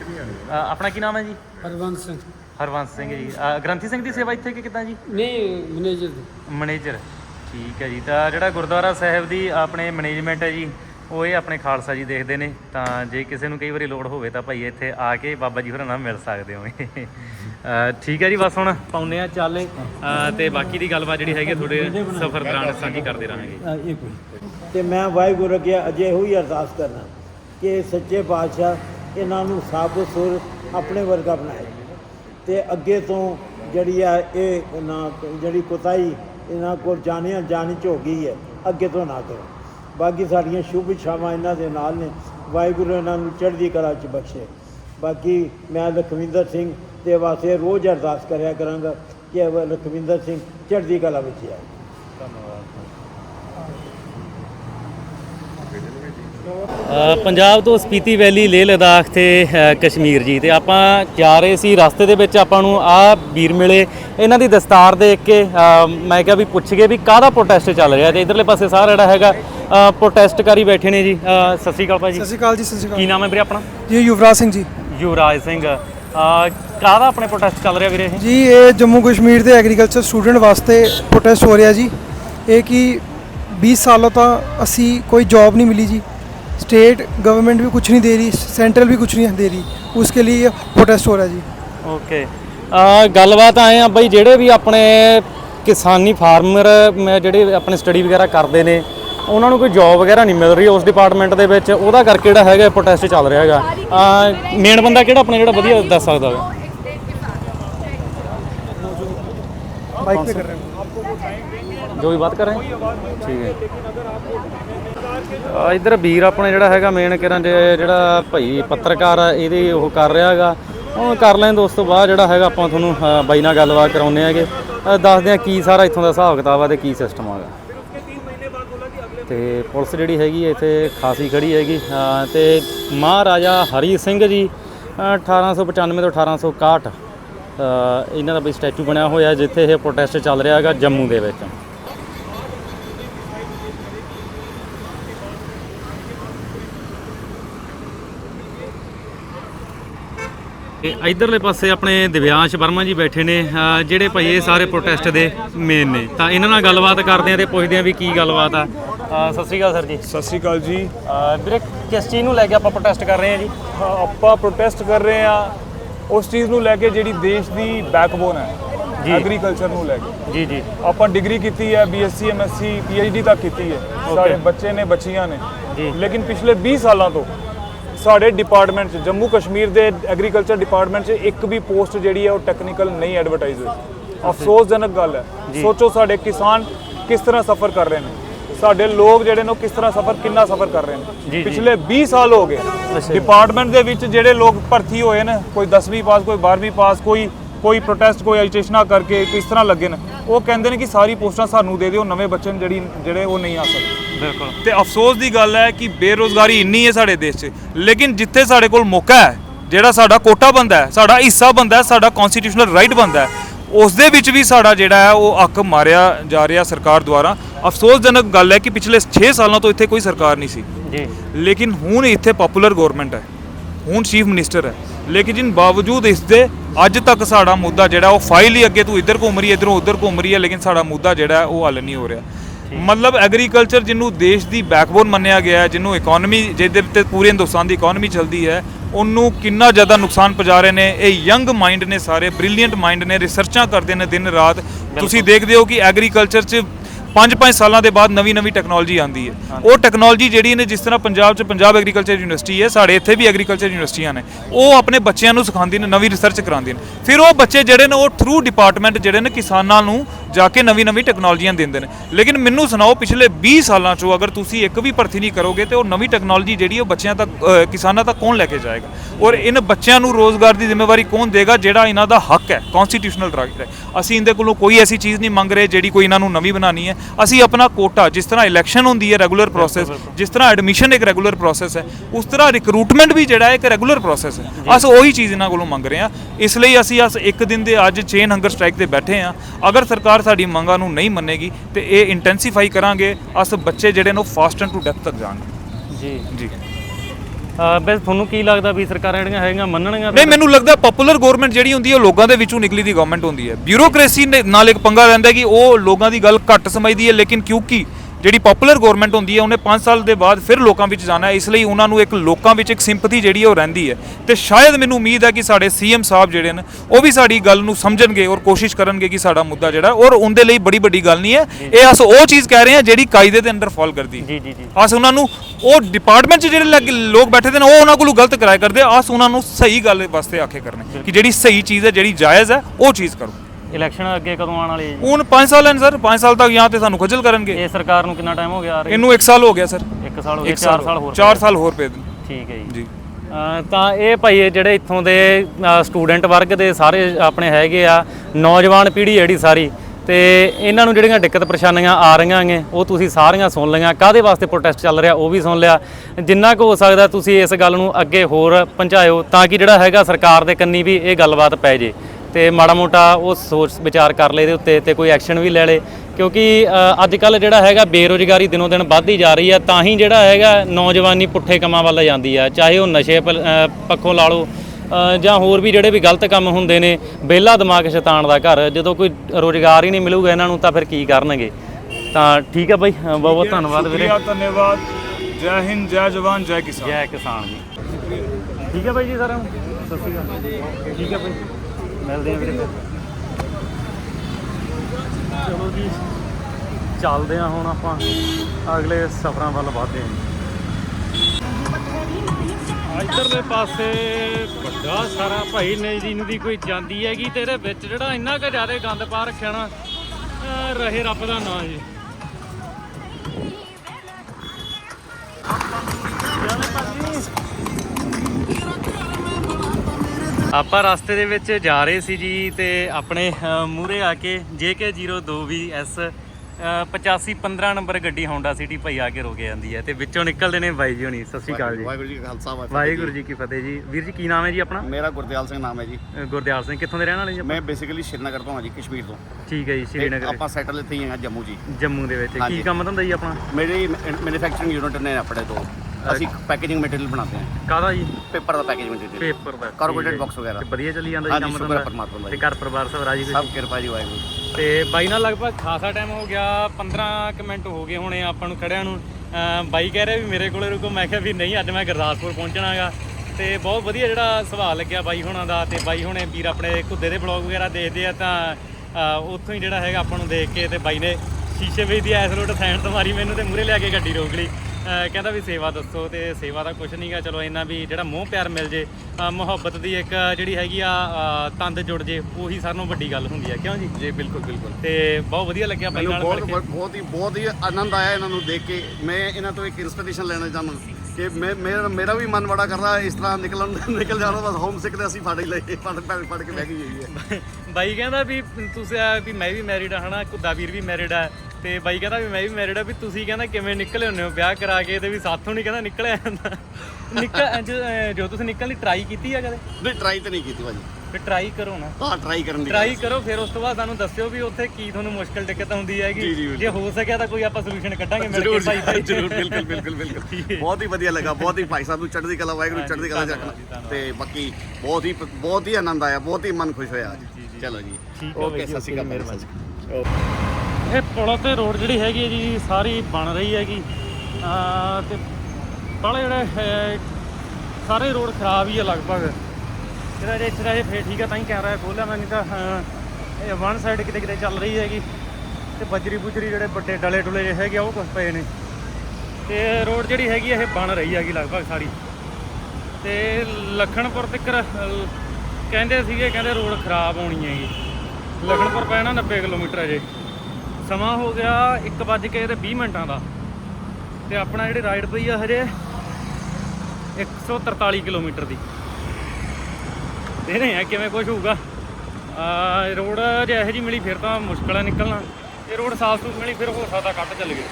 ਆਪਣਾ ਕੀ ਨਾਮ ਹੈ ਜੀ? ਹਰਵੰਸ ਸਿੰਘ। ਹਰਵੰਸ ਸਿੰਘ ਜੀ। ਅ, ਗ੍ਰੰਥੀ ਸਿੰਘ ਦੀ ਸੇਵਾ ਇੱਥੇ ਕਿ ਕਿੱਦਾਂ ਜੀ? ਨਹੀਂ ਮੈਨੇਜਰ ਮੈਨੇਜਰ। ਠੀਕ ਹੈ ਜੀ। ਤਾਂ ਜਿਹੜਾ ਗੁਰਦੁਆਰਾ ਸਾਹਿਬ ਦੀ ਆਪਣੇ ਮੈਨੇਜਮੈਂਟ ਹੈ ਜੀ ਉਹ ਇਹ ਆਪਣੇ ਖਾਲਸਾ ਜੀ ਦੇਖਦੇ ਨੇ। ਤਾਂ ਜੇ ਕਿਸੇ ਨੂੰ ਕਈ ਵਾਰੀ ਲੋੜ ਹੋਵੇ ਤਾਂ ਭਾਈ ਇੱਥੇ ਆ ਕੇ ਬਾਬਾ ਜੀ ਹੋਰਾਂ ਨਾਲ ਮਿਲ ਸਕਦੇ ਹੋ ਅ, ਠੀਕ ਹੈ ਜੀ ਬਸ ਹੁਣ ਪਾਉਨੇ ਆ ਚਾਲੇ। ਅ, ਤੇ ਬਾਕੀ ਦੀ ਗੱਲਬਾਤ ਜਿਹੜੀ ਹੈਗੀ ਆ ਤੁਹਾਡੇ ਸਫ਼ਰ ਦੌਰਾਨ ਸਾਂਝੀ ਕਰਦੇ ਰਹਾਂਗੇ। ਤੇ ਮੈਂ ਵਾਹਿਗੁਰੂ ਅੱਗੇ ਅਜੇ ਹੋਈ ਅਰਦਾਸ ਕਰਨਾ ਕਿ ਸੱਚੇ ਪਾਤਸ਼ਾਹ ਇਹਨਾਂ ਨੂੰ ਸਾਬਤ ਸੁਰ ਆਪਣੇ ਵਰਗਾ ਬਣਾਏ। ਤੇ ਅੱਗੇ ਤੋਂ ਜਿਹੜੀ ਆ ਇਹ ਨਾ, ਜਿਹੜੀ ਕੁਤਾਈ ਇਹਨਾਂ ਕੋਲ ਜਾਣਿਆ ਜਾਣੀ ਚ ਹੋ ਗਈ ਹੈ, ਅੱਗੇ ਤੋਂ ਨਾ ਕਰੋ। ਬਾਕੀ ਸਾਡੀਆਂ ਸ਼ੁਭ ਇੱਛਾਵਾਂ ਇਹਨਾਂ ਦੇ ਨਾਲ ਨੇ। ਵਾਹਿਗੁਰੂ ਇਹਨਾਂ ਨੂੰ ਚੜ੍ਹਦੀ ਕਲਾ ਚ ਬਖਸ਼ੇ। ਬਾਕੀ ਮੈਂ ਲਖਵਿੰਦਰ ਸਿੰਘ ਦੇ ਵਾਸਤੇ ਰੋਜ਼ ਅਰਦਾਸ ਕਰਿਆ ਕਰਾਂਗਾ ਕਿ ਲਖਵਿੰਦਰ ਸਿੰਘ ਚੜ੍ਹਦੀ ਕਲਾ ਵਿੱਚ ਆਏ ਅ, ਪੰਜਾਬ ਤੋਂ ਸਪੀਤੀ ਵੈਲੀ ਲੇਹ ਲਦਾਖ ਤੇ ਕਸ਼ਮੀਰ ਜੀ। ਤੇ ਆਪਾਂ ਜਾ ਰਹੇ ਸੀ ਰਸਤੇ ਦੇ ਵਿੱਚ ਆਪਾਂ ਨੂੰ ਆ ਵੀਰ ਮਿਲੇ। ਇਹਨਾਂ ਦੀ ਦਸਤਾਰ ਦੇਖ ਕੇ ਮੈਂ ਕਿਹਾ ਵੀ ਪੁੱਛ ਗਏ ਵੀ ਕਾਹਦਾ ਪ੍ਰੋਟੈਸਟ ਚੱਲ ਰਿਹਾ? ਤੇ ਇਧਰਲੇ ਪਾਸੇ ਸਾਰਾ ਜਿਹੜਾ ਹੈਗਾ ਪ੍ਰੋਟੈਸਟਕਾਰੀ ਬੈਠੇ ਨੇ ਜੀ। ਸਤਿ ਸ਼੍ਰੀ ਅਕਾਲ ਭਾਜੀ। ਸਤਿ ਸ਼੍ਰੀ ਅਕਾਲ ਜੀ ਸਤਿ ਸ਼੍ਰੀ ਕੀ ਨਾਮ ਹੈ ਵੀਰੇ ਆਪਣਾ? ਅਕਾਲ ਜੀ ਯੁਵਰਾਜ ਸਿੰਘ ਜੀ। ਯੁਵਰਾਜ ਸਿੰਘ। ਕਾਹਦਾ ਆਪਣੇ ਪ੍ਰੋਟੈਸਟ ਚੱਲ ਰਿਹਾ ਵੀਰੇ ਇਹ? ਜੀ ਇਹ ਜੰਮੂ ਕਸ਼ਮੀਰ ਦੇ ਐਗਰੀਕਲਚਰ ਸਟੂਡੈਂਟ ਵਾਸਤੇ ਪ੍ਰੋਟੈਸਟ ਹੋ ਰਿਹਾ ਜੀ। ਇਹ ਕਿ 20 ਸਾਲੋਂ ਤੋਂ ਅਸੀਂ ਕੋਈ ਜੌਬ ਨਹੀਂ ਮਿਲੀ ਜੀ। स्टेट गवर्नमेंट भी कुछ नहीं दे रही सेंट्रल भी कुछ नहीं दे रही उसके लिए ये प्रोटेस्ट हो रहा है जी ਓਕੇ ਅ, ਗੱਲਬਾਤ ਆਏ ਆ ਬਈ ਜਿਹੜੇ ਵੀ ਆਪਣੇ ਕਿਸਾਨੀ ਫਾਰਮਰ ਮ, ਜਿਹੜੇ ਆਪਣੇ ਸਟੱਡੀ ਵਗੈਰਾ ਕਰਦੇ ਨੇ ਉਹਨਾਂ ਨੂੰ ਕੋਈ ਜੌਬ ਵਗੈਰਾ ਨਹੀਂ ਮਿਲ ਰਹੀ ਉਸ ਡਿਪਾਰਟਮੈਂਟ ਦੇ ਵਿੱਚ ਉਹਦਾ ਕਰਕੇ ਜਿਹੜਾ ਹੈਗਾ ਪ੍ਰੋਟੈਸਟ ਚੱਲ ਰਿਹਾ ਹੈਗਾ ਮੇਨ ਬੰਦਾ ਕਿਹੜਾ ਆਪਣੇ ਜਿਹੜਾ ਵਧੀਆ ਦੱਸ ਸਕਦਾ ਹੈਗਾ बाइक पे कर रहे हैं ਜੋ ਵੀ ਬਾਤ ਕਰ ਰਹੇ ਠੀਕ ਹੈ ਆ ਇਧਰ ਵੀਰ ਆਪਣੇ ਜਿਹੜਾ ਹੈਗਾ ਮੇਨ ਕਿਰਾਂ ਜਿਹੜਾ ਭਾਈ ਪੱਤਰਕਾਰ ਆ ਇਹਦੇ ਉਹ ਕਰ ਰਿਹਾ ਹੈਗਾ ਉਹ ਕਰ ਲੈਣ ਉਸ ਤੋਂ ਬਾਅਦ ਜਿਹੜਾ ਹੈਗਾ ਆਪਾਂ ਤੁਹਾਨੂੰ ਅ, ਬਾਈ ਨਾਲ ਗੱਲਬਾਤ ਕਰਾਉਂਦੇ ਹੈਗੇ ਅ, ਦੱਸਦੇ ਆ ਕੀ ਸਾਰਾ ਇੱਥੋਂ ਦਾ ਹਿਸਾਬ ਕਿਤਾਬ ਆ ਤੇ ਕੀ ਸਿਸਟਮ ਆਗਾ ਤੇ ਪੁਲਿਸ ਜਿਹੜੀ ਹੈਗੀ ਹੈ ਇੱਥੇ ਖਾਸੀ ਖੜੀ ਹੈਗੀ ਅ, ਤੇ ਮਹਾਰਾਜਾ ਹਰੀ ਸਿੰਘ ਜੀ ਅ, 1895 ਤੋਂ 1861 ਅ, ਇਹਨਾਂ ਦਾ ਵੀ ਸਟੈਚੂ ਬਣਿਆ ਹੋਇਆ ਜਿੱਥੇ ਇਹ ਪ੍ਰੋਟੈਸਟ ਚੱਲ ਰਿਹਾ ਹੈਗਾ ਜੰਮੂ ਦੇ ਵਿੱਚ। ਇਧਰਲੇ ਪਾਸੇ ਆਪਣੇ ਦਿਵਿਆਂਸ਼ ਵਰਮਾ ਜੀ ਬੈਠੇ ਨੇ ਜਿਹੜੇ ਭਾਈ ਇਹ ਸਾਰੇ ਪ੍ਰੋਟੈਸਟ ਦੇ ਮੇਨ ਨੇ। ਤਾਂ ਇਹਨਾਂ ਨਾਲ ਗੱਲਬਾਤ ਕਰਦੇ ਆ ਤੇ ਪੁੱਛਦੇ ਆ ਵੀ ਕੀ ਗੱਲਬਾਤ ਆ। ਸਤਿ ਸ਼੍ਰੀ ਅਕਾਲ ਸਰ ਜੀ। ਸਤਿ ਸ਼੍ਰੀ ਅਕਾਲ ਜੀ। ਵੀਰੇ ਕਿਸ ਚੀਜ਼ ਨੂੰ ਲੈ ਕੇ ਆਪਾਂ ਪ੍ਰੋਟੈਸਟ ਕਰ ਰਹੇ ਹਾਂ ਜੀ? ਆਪਾਂ ਪ੍ਰੋਟੈਸਟ ਕਰ ਰਹੇ ਆ ਉਸ ਚੀਜ਼ ਨੂੰ ਲੈ ਕੇ ਜਿਹੜੀ ਦੇਸ਼ ਦੀ ਬੈਕਬੋਨ ਹੈ ਜੀ। ਐਗਰੀਕਲਚਰ ਨੂੰ ਲੈ ਕੇ। ਜੀ ਜੀ। ਆਪਾਂ ਡਿਗਰੀ ਕੀਤੀ ਹੈ ਬੀਐਸਸੀ ਐਮਐਸਸੀ ਪੀਐਚਡੀ ਤੱਕ ਕੀਤੀ ਹੈ। ਸਾਡੇ ਬੱਚੇ ਨੇ ਬੱਚੀਆਂ ਨੇ। ਜੀ। ਲੇਕਿਨ ਪਿਛਲੇ 20 ਸਾਲਾਂ ਤੋਂ ਸਾਡੇ ਡਿਪਾਰਟਮੈਂਟ 'ਚ ਜੰਮੂ ਕਸ਼ਮੀਰ ਦੇ ਐਗਰੀਕਲਚਰ ਡਿਪਾਰਟਮੈਂਟ 'ਚ ਇੱਕ ਵੀ ਪੋਸਟ ਜਿਹੜੀ ਹੈ ਉਹ ਟੈਕਨੀਕਲ ਨਹੀਂ ਐਡਵਰਟਾਈਜ਼ ਹੋਈ। ਅਫਸੋਸਜਨਕ ਗੱਲ ਹੈ। ਸੋਚੋ ਸਾਡੇ ਕਿਸਾਨ ਕਿਸ ਤਰ੍ਹਾਂ ਸਫਰ ਕਰ ਰਹੇ ਨੇ। ਸਾਡੇ ਲੋਕ ਜਿਹੜੇ ਨੇ ਕਿਸ ਤਰ੍ਹਾਂ ਸਫਰ ਕਿੰਨਾ ਸਫਰ ਕਰ ਰਹੇ ਨੇ। ਪਿਛਲੇ 20 ਸਾਲ ਹੋ ਗਏ। ਡਿਪਾਰਟਮੈਂਟ ਦੇ ਵਿੱਚ ਜਿਹੜੇ ਲੋਕ ਭਰਤੀ ਹੋਏ ਨੇ ਕੋਈ 10ਵੀਂ ਪਾਸ ਕੋਈ 12ਵੀਂ ਪਾਸ ਕੋਈ ਕੋਈ ਪ੍ਰੋਟੈਸਟ ਕੋਈ ਐਜੀਟੇਸ਼ਨਾਂ ਕਰਕੇ ਕਿਸ ਤਰ੍ਹਾਂ ਲੱਗੇ ਨੇ ਉਹ ਕਹਿੰਦੇ ਨੇ ਕਿ ਸਾਰੀ ਪੋਸਟਾਂ ਸਾਨੂੰ ਦੇ ਦਿਓ ਨਵੇਂ ਬੱਚੇ ਜਿਹੜੀ ਜਿਹੜੇ ਉਹ ਨਹੀਂ ਆ ਸਕਦੇ। ਬਿਲਕੁਲ। ਤੇ ਅਫਸੋਸ ਦੀ ਗੱਲ ਹੈ ਕਿ ਬੇਰੋਜ਼ਗਾਰੀ ਇੰਨੀ ਹੈ ਸਾਡੇ ਦੇਸ਼ 'ਚ ਲੇਕਿਨ ਜਿੱਥੇ ਸਾਡੇ ਕੋਲ ਮੌਕਾ ਹੈ ਜਿਹੜਾ ਸਾਡਾ ਕੋਟਾ ਬੰਦਾ ਹੈ ਸਾਡਾ ਹਿੱਸਾ ਬੰਦਾ ਹੈ ਸਾਡਾ ਕਨਸਟੀਟਿਊਸ਼ਨਲ ਰਾਈਟ ਬੰਦਾ ਹੈ ਉਸ ਦੇ ਵਿੱਚ ਵੀ ਸਾਡਾ ਜਿਹੜਾ ਹੈ ਉਹ ਹੱਕ ਮਾਰਿਆ ਜਾ ਰਿਹਾ ਸਰਕਾਰ ਦੁਆਰਾ। ਅਫਸੋਸਜਨਕ ਗੱਲ ਹੈ ਕਿ ਪਿਛਲੇ 6 ਸਾਲਾਂ ਤੋਂ ਇੱਥੇ ਕੋਈ ਸਰਕਾਰ ਨਹੀਂ ਸੀ। ਜੀ। ਲੇਕਿਨ ਹੁਣ ਇੱਥੇ ਪਪੂਲਰ ਗਵਰਨਮੈਂਟ ਹੈ। ਹੁਣ ਚੀਫ ਮਿਨਿਸਟਰ ਹੈ। ਲੇਕਿਨ ਜਿਨ ਬਾਵਜੂਦ ਇਸ ਦੇ ਅੱਜ ਤੱਕ ਸਾਡਾ ਮੁੱਦਾ ਜਿਹੜਾ ਉਹ ਫਾਈਲ ਹੀ ਅੱਗੇ ਤੋਂ ਇੱਧਰ ਘੁੰਮ ਰਹੀ ਹੈ ਇੱਧਰੋਂ ਉੱਧਰ ਘੁੰਮ ਰਹੀ ਹੈ ਲੇਕਿਨ ਸਾਡਾ ਮੁੱਦਾ ਜਿਹੜਾ ਉਹ ਹੱਲ ਨਹੀਂ ਹੋ ਰਿਹਾ। ਮਤਲਬ ਐਗਰੀਕਲਚਰ ਜਿਹਨੂੰ ਦੇਸ਼ ਦੀ ਬੈਕਬੋਨ ਮੰਨਿਆ ਗਿਆ ਹੈ ਜਿਹਨੂੰ ਇਕਨੋਮੀ ਜਿਹਦੇ ਤੇ ਪੂਰੇ ਹਿੰਦੁਸਤਾਨ ਦੀ ਇਕਨੋਮੀ ਚੱਲਦੀ ਹੈ ਉਹਨੂੰ ਕਿੰਨਾ ਜ਼ਿਆਦਾ ਨੁਕਸਾਨ ਪਹੁੰਚਾ ਰਹੇ ਨੇ। ਇਹ ਯੰਗ ਮਾਈਂਡ ਨੇ ਸਾਰੇ ਬ੍ਰਿਲੀਅੰਟ ਮਾਈਂਡ ਨੇ ਰਿਸਰਚਾਂ ਕਰਦੇ ਨੇ ਦਿਨ ਰਾਤ ਤੁਸੀਂ ਦੇਖਦੇ ਹੋ ਕਿ ਐਗਰੀਕਲਚਰ 'ਚ 5-5 ਸਾਲਾਂ ਦੇ ਬਾਅਦ ਨਵੀਂ-ਨਵੀਂ ਟੈਕਨੋਲੋਜੀ ਆਉਂਦੀ ਹੈ। ਉਹ ਟੈਕਨੋਲੋਜੀ ਜਿਹੜੀ ਨੇ ਜਿਸ ਤਰ੍ਹਾਂ ਪੰਜਾਬ 'ਚ ਪੰਜਾਬ ਐਗਰੀਕਲਚਰ ਯੂਨੀਵਰਸਿਟੀ ਹੈ ਸਾਡੇ ਇੱਥੇ ਵੀ ਐਗਰੀਕਲਚਰ ਯੂਨੀਵਰਸਿਟੀਆਂ ਨੇ ਉਹ ਆਪਣੇ ਬੱਚਿਆਂ ਨੂੰ ਸਿਖਾਉਂਦੀਆਂ ਨੇ ਨਵੀਂ ਰਿਸਰਚ ਕਰਾਉਂਦੀਆਂ ਨੇ। ਫਿਰ ਉਹ ਬੱਚੇ ਜਿਹੜੇ ਨੇ ਉਹ ਥਰੂ ਡਿਪਾਰਟਮੈਂਟ ਜਿਹੜੇ ਨੇ ਕਿਸਾਨਾਂ ਨੂੰ ਜਾ ਕੇ ਨਵੀਂ-ਨਵੀਂ ਟੈਕਨੋਲੋਜੀਆਂ ਦਿੰਦੇ ਨੇ। ਲੇਕਿਨ ਮੈਨੂੰ ਸੁਣਾਓ ਪਿਛਲੇ 20 ਸਾਲਾਂ 'ਚੋਂ ਅਗਰ ਤੁਸੀਂ ਇੱਕ ਵੀ ਭਰਤੀ ਨਹੀਂ ਕਰੋਗੇ ਤੇ ਉਹ ਨਵੀਂ ਟੈਕਨੋਲੋਜੀ ਜਿਹੜੀ ਉਹ ਬੱਚਿਆਂ ਤੱਕ ਕਿਸਾਨਾਂ ਤੱਕ ਕੌਣ ਲੈ ਕੇ ਜਾਏਗਾ? ਔਰ ਇਨ ਬੱਚਿਆਂ ਨੂੰ ਰੋਜ਼ਗਾਰ ਦੀ ਜ਼ਿੰਮੇਵਾਰੀ ਕੌਣ ਦੇਗਾ ਜਿਹੜਾ ਇਹਨਾਂ ਦਾ ਹੱਕ ਹੈ ਕਨਸਟੀਟਿਊਸ਼ਨਲ ਰਾਈਟ ਹੈ। ਅਸੀਂ ਇਹਦੇ ਕੋਲੋਂ ਕੋਈ ਐਸੀ ਚੀਜ਼ ਨਹੀਂ ਮੰਗ ਰਹੇ ਜਿਹੜੀ ਕੋਈ ਇਹਨਾਂ ਨੂੰ ਨਵੀਂ ਬਣਾਉਣੀ ਹੈ। ਅਸੀਂ ਆਪਣਾ ਕੋਟਾ ਜਿਸ ਤਰ੍ਹਾਂ ਇਲੈਕਸ਼ਨ ਹੁੰਦੀ ਹੈ ਰੈਗੂਲਰ ਪ੍ਰੋਸੈਸ ਜਿਸ ਤਰ੍ਹਾਂ ਐਡਮਿਸ਼ਨ ਇੱਕ ਰੈਗੂਲਰ ਪ੍ਰੋਸੈਸ ਹੈ ਉਸ ਤਰ੍ਹਾਂ ਰਿਕਰੂਟਮੈਂਟ ਵੀ ਜਿਹੜਾ ਇੱਕ ਰੈਗੂਲਰ ਪ੍ਰੋਸੈਸ ਹੈ। ਅਸੀਂ ਉਹੀ ਚੀਜ਼ ਇਹਨਾਂ ਕੋਲੋਂ ਮੰਗ ਰਹੇ ਹਾਂ। ਇਸ ਲਈ ਅਸੀਂ ਅਸ ਇੱਕ ਦਿਨ ਦੇ ਅੱਜ ਚੇਨ ਹੰਗਰ ਸਟ੍ਰਾਈਕ ਤੇ ਬੈਠੇ ਹਾਂ। ਅਗਰ ਸਰਕਾਰ ਸਾਡੀ ਮੰਗਾਂ ਨੂੰ ਨਹੀਂ ਮੰਨੇਗੀ ਤੇ ਇਹ ਇੰਟੈਂਸੀਫਾਈ ਕਰਾਂਗੇ ਅਸ ਬੱਚੇ ਜਿਹੜੇ ਨੇ ਉਹ ਫਾਸਟ ਐਂਡ ਟੂ ਡੈਥ ਤੱਕ ਜਾਣਗੇ। ਜੀ। ਜੀ। ਅਹ ਬਸ ਤੁਹਾਨੂੰ ਕੀ ਲੱਗਦਾ ਵੀ ਸਰਕਾਰਾਂ ਜਿਹੜੀਆਂ ਹੈਗੀਆਂ ਮੰਨਣਗੀਆਂ ਨਹੀਂ ਮੈਨੂੰ ਲੱਗਦਾ ਪਪੂਲਰ ਗਵਰਨਮੈਂਟ ਜਿਹੜੀ ਹੁੰਦੀ ਹੈ ਉਹ ਲੋਕਾਂ ਦੇ ਵਿੱਚੋਂ ਨਿਕਲੀ ਦੀ ਗਵਰਨਮੈਂਟ ਹੁੰਦੀ ਹੈ। ਬਿਊਰੋਕ੍ਰੇਸੀ ਨਾਲ ਇੱਕ ਪੰਗਾ ਰਹਿੰਦਾ ਕਿ ਉਹ ਲੋਕਾਂ ਦੀ ਗੱਲ ਘੱਟ ਸਮਝਦੀ ਹੈ ਲੇਕਿਨ ਕਿਉਂਕਿ ਜਿਹੜੀ ਪਪੂਲਰ ਗਵਰਨਮੈਂਟ ਹੁੰਦੀ ਹੈ ਉਹਨੇ 5 ਸਾਲ ਦੇ ਬਾਅਦ ਫਿਰ ਲੋਕਾਂ ਵਿੱਚ ਜਾਣਾ ਹੈ। ਇਸ ਲਈ ਉਹਨਾਂ ਨੂੰ ਇੱਕ ਲੋਕਾਂ ਵਿੱਚ ਇੱਕ ਸਿੰਪਥੀ ਜਿਹੜੀ ਉਹ ਰਹਿੰਦੀ ਹੈ। ਤੇ ਸ਼ਾਇਦ ਮੈਨੂੰ ਉਮੀਦ ਹੈ ਕਿ ਸਾਡੇ ਸੀਐਮ ਸਾਹਿਬ ਜਿਹੜੇ ਨੇ ਉਹ ਵੀ ਸਾਡੀ ਗੱਲ ਨੂੰ ਸਮਝਣਗੇ ਔਰ ਕੋਸ਼ਿਸ਼ ਕਰਨਗੇ ਕਿ ਸਾਡਾ ਮੁੱਦਾ ਜਿਹੜਾ ਔਰ ਉਹਦੇ ਲਈ ਬੜੀ ਵੱਡੀ ਗੱਲ ਨਹੀਂ ਹੈ। ਇਹ ਅਸ ਉਹ ਚੀਜ਼ ਕਹਿ ਰਹੇ ਹਾਂ ਜਿਹੜੀ ਕਾਇਦੇ ਦੇ ਅੰਡਰ ਫਾਲ ਕਰਦੀ ਜੀ ਜੀ ਜੀ। ਅਸ ਉਹਨਾਂ ਨੂੰ ਉਹ ਡਿਪਾਰਟਮੈਂਟ 'ਚ ਜਿਹੜੇ ਲੋਕ ਬੈਠੇ ਦੇ ਨੇ ਉਹ ਉਹਨਾਂ ਕੋਲੋਂ ਗਲਤ ਕਰਾਇਆ ਕਰਦੇ ਆ। ਅਸ ਉਹਨਾਂ ਨੂੰ ਸਹੀ ਗੱਲ ਵਾਸਤੇ ਆਖੇ ਕਰਨੇ ਕਿ ਜਿਹੜੀ ਸਹੀ ਚੀਜ਼ ਹੈ ਜਿਹੜੀ ਜਾਇਜ਼ ਹੈ ਉਹ ਚੀਜ਼ ਕਰੋ। ਇਲੈਕਸ਼ਨ ਅੱਗੇ ਕਦੋਂ ਆਉਣ ਵਾਲੀ ਹੈ ਜੀ? ਹੁਣ 5 ਸਾਲ ਹਨ ਸਰ 5 ਸਾਲ ਤੱਕ ਜਾਂ ਤੇ ਸਾਨੂੰ ਖੱਜਲ ਕਰਨਗੇ। ਇਹ ਸਰਕਾਰ ਨੂੰ ਕਿੰਨਾ ਟਾਈਮ ਹੋ ਗਿਆ? ਆ ਰਹੀ ਇਹਨੂੰ 1 ਸਾਲ ਹੋ ਗਿਆ ਸਰ। ਇੱਕ ਸਾਲ ਹੋ ਗਿਆ 1 4 ਸਾਲ ਹੋਰ 4 ਸਾਲ ਹੋਰ ਨੇ। ਠੀਕ ਹੈ ਜੀ। ਤਾਂ ਇਹ ਭਾਈ ਇਹ ਜਿਹੜੇ ਇੱਥੋਂ ਦੇ ਸਟੂਡੈਂਟ ਵਰਗ ਦੇ ਸਾਰੇ ਆਪਣੇ ਹੈਗੇ ਆ ਨੌਜਵਾਨ ਪੀੜ੍ਹੀ ਜਿਹੜੀ ਸਾਰੀ ਤੇ ਇਹਨਾਂ ਨੂੰ ਜਿਹੜੀਆਂ ਦਿੱਕਤ ਪਰੇਸ਼ਾਨੀਆਂ ਆ ਰਹੀਆਂ ਨੇ ਉਹ ਤੁਸੀਂ ਸਾਰੀਆਂ ਸੁਣ ਲਈਆਂ। ਕਾਦੇ ਵਾਸਤੇ ਪ੍ਰੋਟੈਸਟ ਚੱਲ ਰਿਹਾ ਉਹ ਵੀ ਸੁਣ ਲਿਆ। ਜਿੰਨਾ ਕੁ ਹੋ ਸਕਦਾ ਤੁਸੀਂ ਇਸ ਗੱਲ ਨੂੰ ਅੱਗੇ ਹੋਰ ਪਹੁੰਚਾਇਓ ਤਾਂ ਕਿ ਜਿਹੜਾ ਹੈਗਾ ਸਰਕਾਰ ਦੇ ਕੰਨੀ ਵੀ ਇਹ ਗੱਲਬਾਤ ਪੈ ਜੇ। ਤੇ ਮਾੜਾ ਮੋਟਾ ਉਹ ਸੋਚ ਵਿਚਾਰ ਕਰ ਲੈ ਇਹਦੇ ਉੱਤੇ ਤੇ ਕੋਈ ਐਕਸ਼ਨ ਵੀ ਲੈ ਲੇ ਕਿਉਂਕਿ ਅੱਜ ਕੱਲ ਜਿਹੜਾ ਹੈਗਾ ਬੇਰੋਜ਼ਗਾਰੀ ਦਿਨੋਂ ਦਿਨ ਵੱਧਦੀ ਜਾ ਰਹੀ ਹੈ ਤਾਂ ਹੀ ਜਿਹੜਾ ਹੈਗਾ ਨੌਜਵਾਨੀ ਪੁੱਠੇ ਕੰਮਾਂ ਵੱਲ ਜਾਂਦੀ ਆ ਚਾਹੇ ਉਹ ਨਸ਼ੇ ਪੱਖੋਂ ਲਾ ਲਓ ਜਾਂ ਹੋਰ ਵੀ ਜਿਹੜੇ ਵੀ ਗਲਤ ਕੰਮ ਹੁੰਦੇ ਨੇ ਬੇਲਾ ਦਿਮਾਗ ਸ਼ੈਤਾਨ ਦਾ ਘਰ ਜਦੋਂ ਕੋਈ ਰੋਜ਼ਗਾਰ ਹੀ ਨਹੀਂ ਮਿਲੂਗਾ ਇਹਨਾਂ ਨੂੰ ਤਾਂ ਫਿਰ ਕੀ ਕਰਨਗੇ? ਤਾਂ ਠੀਕ ਹੈ ਬਾਈ ਬਹੁਤ ਬਹੁਤ ਧੰਨਵਾਦ ਵੀਰੇ। ਧੰਨਵਾਦ। ਜੈ ਹਿੰਦ ਜੈ ਜਵਾਨ ਜੈ ਕਿਸਾਨ। ਜੈ ਕਿਸਾਨ ਜੀ। ਠੀਕ ਹੈ ਬਾਈ ਜੀ ਸਾਰਿਆਂ ਨੂੰ? ਸਤਿ ਸ਼੍ਰੀ ਅਕਾਲ। ਠੀਕ ਹੈ ਬਾਈ। ਮਿਲਦੇ ਹਾਂ ਵੀਰੇ। ਚਲੋ ਜੀ, ਚੱਲਦੇ ਹਾਂ ਹੁਣ ਆਪਾਂ। ਅਗਲੇ ਸਫ਼ਰਾਂ ਵੱਲ ਵਧਦੇ ਹਾਂ। ਇੱਧਰਲੇ ਪਾਸੇ ਵੱਡਾ ਸਾਰਾ ਭਾਈ ਨਜਦੀਨ ਦੀ ਕੋਈ ਜਾਂਦੀ ਹੈਗੀ ਤੇ ਇਹਦੇ ਵਿੱਚ ਜਿਹੜਾ ਇੰਨਾ ਕੁ ਜ਼ਿਆਦਾ ਗੰਦ ਪਾ ਰੱਖਿਆ ਨਾ ਰਹੇ ਰੱਬ ਦਾ ਨਾਂ ਜੀ। ਆਪਾਂ ਰਸਤੇ ਦੇ ਵਿੱਚ ਜਾ ਰਹੇ ਸੀ ਜੀ ਤੇ ਆਪਣੇ ਮੂਰੇ ਆ ਕੇ JK02VS 8515 ਨੰਬਰ ਗੱਡੀ ਹੋਂਡਾ ਸਿਟੀ ਭਾਈ ਆ ਕੇ ਰੋਕ ਜਾਂਦੀ ਹੈ ਤੇ ਵਿੱਚੋਂ ਨਿਕਲਦੇ ਨੇ ਬਾਈ ਜੀ ਹੁਣੀ ਸਤਿ ਸ਼੍ਰੀ ਅਕਾਲ ਜੀ। ਵਾਹਿਗੁਰੂ ਜੀ ਕਾ ਖਾਲਸਾ ਵਾਹਿਗੁਰੂ ਜੀ ਕੀ ਫਤਿਹ ਜੀ। ਵੀਰ ਜੀ ਕੀ ਨਾਮ ਹੈ ਜੀ ਆਪਣਾ? ਮੇਰਾ ਗੁਰਦਿਆਲ ਸਿੰਘ ਨਾਮ ਹੈ ਜੀ। ਗੁਰਦਿਆਲ ਸਿੰਘ ਕਿੱਥੋਂ ਦੇ ਰਹਿਣ ਵਾਲੇ ਜੀ? ਮੈਂ ਬੇਸਿਕਲੀ ਸ਼੍ਰੀਨਗਰ ਤੋਂ ਹਾਂ ਜੀ ਕਸ਼ਮੀਰ ਤੋਂ। ਠੀਕ ਹੈ ਜੀ ਸ਼੍ਰੀਨਗਰ। ਆਪਾਂ ਸੈਟਲ ਇੱਥੇ ਹੀ ਹਾਂ ਜੰਮੂ ਜੀ। ਜੰਮੂ ਦੇ ਵਿੱਚ। ਕੀ। ਕੰਮ ਧੰਦਾ ਜੀ ਆਪਣਾ? ਮੇਰੀ ਮੈਨੂਫੈਕਚਰਿੰਗ ਯੂਨਿਟ ਨੇ ਆਪਣੇ ਤੋਂ। ਅਸੀਂ ਪੈਕੇਜਿੰਗ ਮਟੀਰੀਅਲ ਬਣਾਉਂਦੇ ਹਾਂ ਕਾਹਦਾ ਜੀ ਪੇਪਰ ਦਾ ਪੈਕੇਜਿੰਗ ਮਟੀਰੀਅਲ ਪੇਪਰ ਦਾ ਹੈ। box ਵਗੈਰਾ। ਤੇ ਵਧੀਆ ਚੱਲੀ ਜਾਂਦਾ ਜੀ ਕੰਮ ਸ਼ੁਕਰ ਹੈ? ਪਰਮਾਤਮਾ ਦਾ ਤੇ। ਘਰ ਪਰਿਵਾਰ ਸਭ ਰਾਜੀ ਖੁਸ਼ੀ? ਸਭ ਕਿਰਪਾ ਜੀ ਵਾਹਿਗੁਰੂ ਤੇ ਬਾਈ ਨਾਲ ਲਗਭਗ ਖਾਸਾ ਟਾਈਮ ਹੋ ਗਿਆ 15 ਕੁ ਮਿੰਟ ਹੋ ਗਏ ਹੋਣੇ ਆਪਾਂ ਨੂੰ ਖੜਿਆਂ ਨੂੰ ਬਾਈ ਕਹਿ ਰਿਹਾ ਵੀ ਮੇਰੇ ਕੋਲੇ ਰੁਕੋ ਮੈਂ ਕਿਹਾ ਵੀ ਨਹੀਂ ਅੱਜ ਮੈਂ ਗੁਰਦਾਸਪੁਰ ਪਹੁੰਚਣਾਗਾ ਤੇ ਬਹੁਤ ਵਧੀਆ ਜਿਹੜਾ ਸੁਭਾਅ ਲੱਗਿਆ ਬਾਈ ਹੋਣਾ ਦਾ ਤੇ ਬਾਈ ਹੋਣੇ ਵੀਰ ਆਪਣੇ ਘੁੱਦੇ ਦੇ ਬਲੌਗ ਵਗੈਰਾ ਦੇਖਦੇ ਆ ਤਾਂ ਉੱਥੋਂ ਹੀ ਜਿਹੜਾ ਹੈਗਾ ਆਪਾਂ ਨੂੰ ਦੇਖ ਕੇ ਤੇ ਬਾਈ ਨੇ ਸ਼ੀਸ਼ੇ ਵਿੱਚ ਦੀ ਐਸ ਰੋਡ ਸਾਈਡ ਤੋਂ ਮਾਰੀ ਮੈਨੂੰ ਤੇ ਮੂਰੇ ਲਿਆ ਕੇ ਗੱਡੀ ਰੋਕ ਲਈ ਕਹਿੰਦਾ ਵੀ ਸੇਵਾ ਦੱਸੋ ਤੇ ਸੇਵਾ ਦਾ ਕੁਝ ਨਹੀਂਗਾ ਚਲੋ ਇਹਨਾਂ ਵੀ ਜਿਹੜਾ ਮੋਹ ਪਿਆਰ ਮਿਲ ਜੇ ਮੁਹੱਬਤ ਦੀ ਇੱਕ ਜਿਹੜੀ ਹੈਗੀ ਆ ਤੰਦ ਜੁੜ ਜੇ ਉਹੀ ਸਾਰਿਆਂ ਨਾਲੋਂ ਵੱਡੀ ਗੱਲ ਹੁੰਦੀ ਆ ਕਿਉਂ ਜੀ? ਜੀ ਬਿਲਕੁਲ ਬਿਲਕੁਲ। ਤੇ ਬਹੁਤ ਵਧੀਆ ਲੱਗਿਆ ਬਾਈ ਨਾਲ ਮਿਲ ਬਹੁਤ ਕੇ। ਬਹੁਤ- ਬਹੁਤ ਹੀ ਬਹੁਤ ਹੀ ਆਨੰਦ ਆਇਆ ਇਹਨਾਂ ਨੂੰ ਦੇਖ ਕੇ। ਮੈਂ ਇਹਨਾਂ ਤੋਂ ਇੱਕ ਇਨਸਪੀਰੇਸ਼ਨ ਲੈਣਾ ਚਾਹੁੰਦਾ ਕਿ ਮੈਂ ਮੇਰਾ ਮੇਰਾ ਵੀ ਮਨ ਬੜਾ ਕਰਦਾ ਇਸ ਤਰ੍ਹਾਂ ਨਿਕਲਣ ਨਿਕਲ ਜਾਣਾ ਬਸ ਹੋਮ ਸਿਕ ਤੇ ਅਸੀਂ ਫੜ ਹੀ ਲਏ ਫੜ ਫੜ ਫੜ ਕੇ ਬਹਿ ਗਈ ਹੋਈ ਹੈ। ਬਾਈ ਕਹਿੰਦਾ ਵੀ ਤੁਸੀਂ ਵੀ ਮੈਂ ਵੀ ਮੈਰਿਡ ਆ ਹਨਾ ਕੁੱਦਾ ਵੀਰ ਵੀ ਮੈਰਿਡ ਆ ਤੇ ਬਾਈ ਕਹਿੰਦਾ ਵੀ ਮੈਂ ਵੀ ਮੈਰਿਡ ਆ ਵੀ ਤੁਸੀਂ ਕਹਿੰਦਾ ਕਿਵੇਂ ਨਿਕਲੇ ਹੁੰਨੇ ਹੋ? ਵਿਆਹ ਕਰਾ ਕੇ ਤੇ ਵੀ ਸਾਥੋਂ ਨਹੀਂ ਕਹਿੰਦਾ ਨਿਕਲਿਆ ਜਾਂਦਾ। ਨਿਕਲ ਜੋ- ਤੁਸੀਂ ਨਿਕਲਣ ਦੀ ਟਰਾਈ ਕੀਤੀ ਆ ਕਦੇ? ਨਹੀਂ ਟਰਾਈ ਤੇ ਨਹੀਂ ਕੀਤੀ ਭਾਜੀ। ਫਿਰ ਟਰਾਈ ਕਰੋ ਨਾ। ਹਾਂ ਟਰਾਈ ਕਰਨ ਦੀ ਟਰਾਈ ਕਰੋ ਫਿਰ ਉਸ ਤੋਂ ਬਾਅਦ ਸਾਨੂੰ ਦੱਸਿਓ ਵੀ ਉੱਥੇ ਕੀ ਤੁਹਾਨੂੰ ਮੁਸ਼ਕਲ ਦਿੱਕਤ ਜੀ, ਜੀ, ਹੈਗੀ ਬਿਲਕੁਲ। ਜੇ ਹੋ ਸਕਿਆ ਤਾਂ ਕੋਈ ਆਪਾਂ ਸੋਲੂਸ਼ਨ ਕੱਢਾਂਗੇ ਮਿਲ ਕੇ ਜ਼ਰੂਰ ਭਾਈ ਭਾਈ ਜ਼ਰੂਰ ਬਿਲਕੁਲ ਬਿਲਕੁਲ ਬਿਲਕੁਲ। ਬਹੁਤ ਹੀ ਵਧੀਆ ਲੱਗਾ ਬਹੁਤ ਹੀ ਭਾਈ ਸਾਹਿਬ ਨੂੰ ਚੜ੍ਹਦੀ ਕਲਾ ਵਾਹਿਗੁਰੂ ਚੜ੍ਹਦੀ ਕਲਾ ਚ ਰੱਖਣਾ। ਤੇ ਬਾਕੀ ਬਹੁਤ ਹੀ ਬਹੁਤ ਹੀ ਆਨੰਦ ਆਇਆ ਬਹੁਤ ਹੀ ਮਨ ਖੁਸ਼ ਹੋਇਆ ਅੱਜ। ਚਲੋ ਜੀ। ਓਕੇ ਸਤਿ ਸ਼੍ਰੀ ਅਕਾਲ ਮਿਹਰਬਾਨੀ। ਇਹ ਪੁਲ ਤੇ ਰੋਡ ਜਿਹੜੀ ਹੈਗੀ ਹੈ ਜੀ ਸਾਰੀ ਬਣ ਰਹੀ ਹੈਗੀ। ਆ ਤੇ ਬਾਲੇ ਜਿਹੜੇ ਹੈ, ਸਾਰੇ ਰੋਡ ਖਰਾਬ ਹੀ ਆ ਲਗਭਗ। ਜਿਹੜਾ ਜੇ ਇੱਥੇ ਦਾ ਇਹ ਫੇਰ ਠੀਕ ਆ ਤਾਂ ਹੀ ਕੈਮਰਾ ਖੋਲਿਆ ਮੈਂ ਨਹੀਂ ਤਾਂ ਇਹ ਵਨ ਸਾਈਡ ਕਿਤੇ ਕਿਤੇ ਚੱਲ ਰਹੀ ਹੈਗੀ। ਤੇ ਬਜਰੀ ਬੁਜਰੀ ਜਿਹੜੇ ਵੱਡੇ ਡਲੇ ਡੁਲੇ ਜਿਹੇ ਹੈਗੇ ਆ, ਉਹ ਕੁਛ ਪਏ ਨੇ। ਤੇ ਰੋਡ ਜਿਹੜੀ ਹੈਗੀ ਇਹ ਬਣ ਰਹੀ ਹੈਗੀ ਲਗਭਗ ਸਾਰੀ। ਤੇ ਲਖਣਪੁਰ ਤੱਕ ਕਹਿੰਦੇ ਸੀਗੇ ਕਹਿੰਦੇ ਰੋਡ ਖਰਾਬ ਹੋਣੀ ਹੈਗੀ। ਲਖਣਪੁਰ ਪੈਣਾ 90 ਕਿਲੋਮੀਟਰ ਅਜੇ। ਸਮਾਂ ਹੋ ਗਿਆ 1 ਵੱਜ ਕੇ ਤੇ 20 ਮਿੰਟਾਂ ਦਾ। ਤੇ ਆਪਣਾ ਜਿਹੜੀ ਰਾਈਡ ਪਈ ਆ ਹਜੇ 143 ਕਿਲੋਮੀਟਰ ਦੀ। ਦੇ ਰਹੇ ਆ ਕਿਵੇਂ ਕੁਝ ਹੋਊਗਾ। ਆ ਰੋਡ ਜੇ ਇਹੋ ਜੀ ਮਿਲੀ ਫਿਰ ਤਾਂ ਮੁਸ਼ਕਲ ਹੈ ਨਿਕਲਣਾ। ਇਹ ਰੋਡ ਸਾਫ਼ ਸੁਥਰੀ ਮਿਲੀ ਫਿਰ ਹੋ ਸਕਦਾ ਕੱਟ ਚੱਲ ਗਏ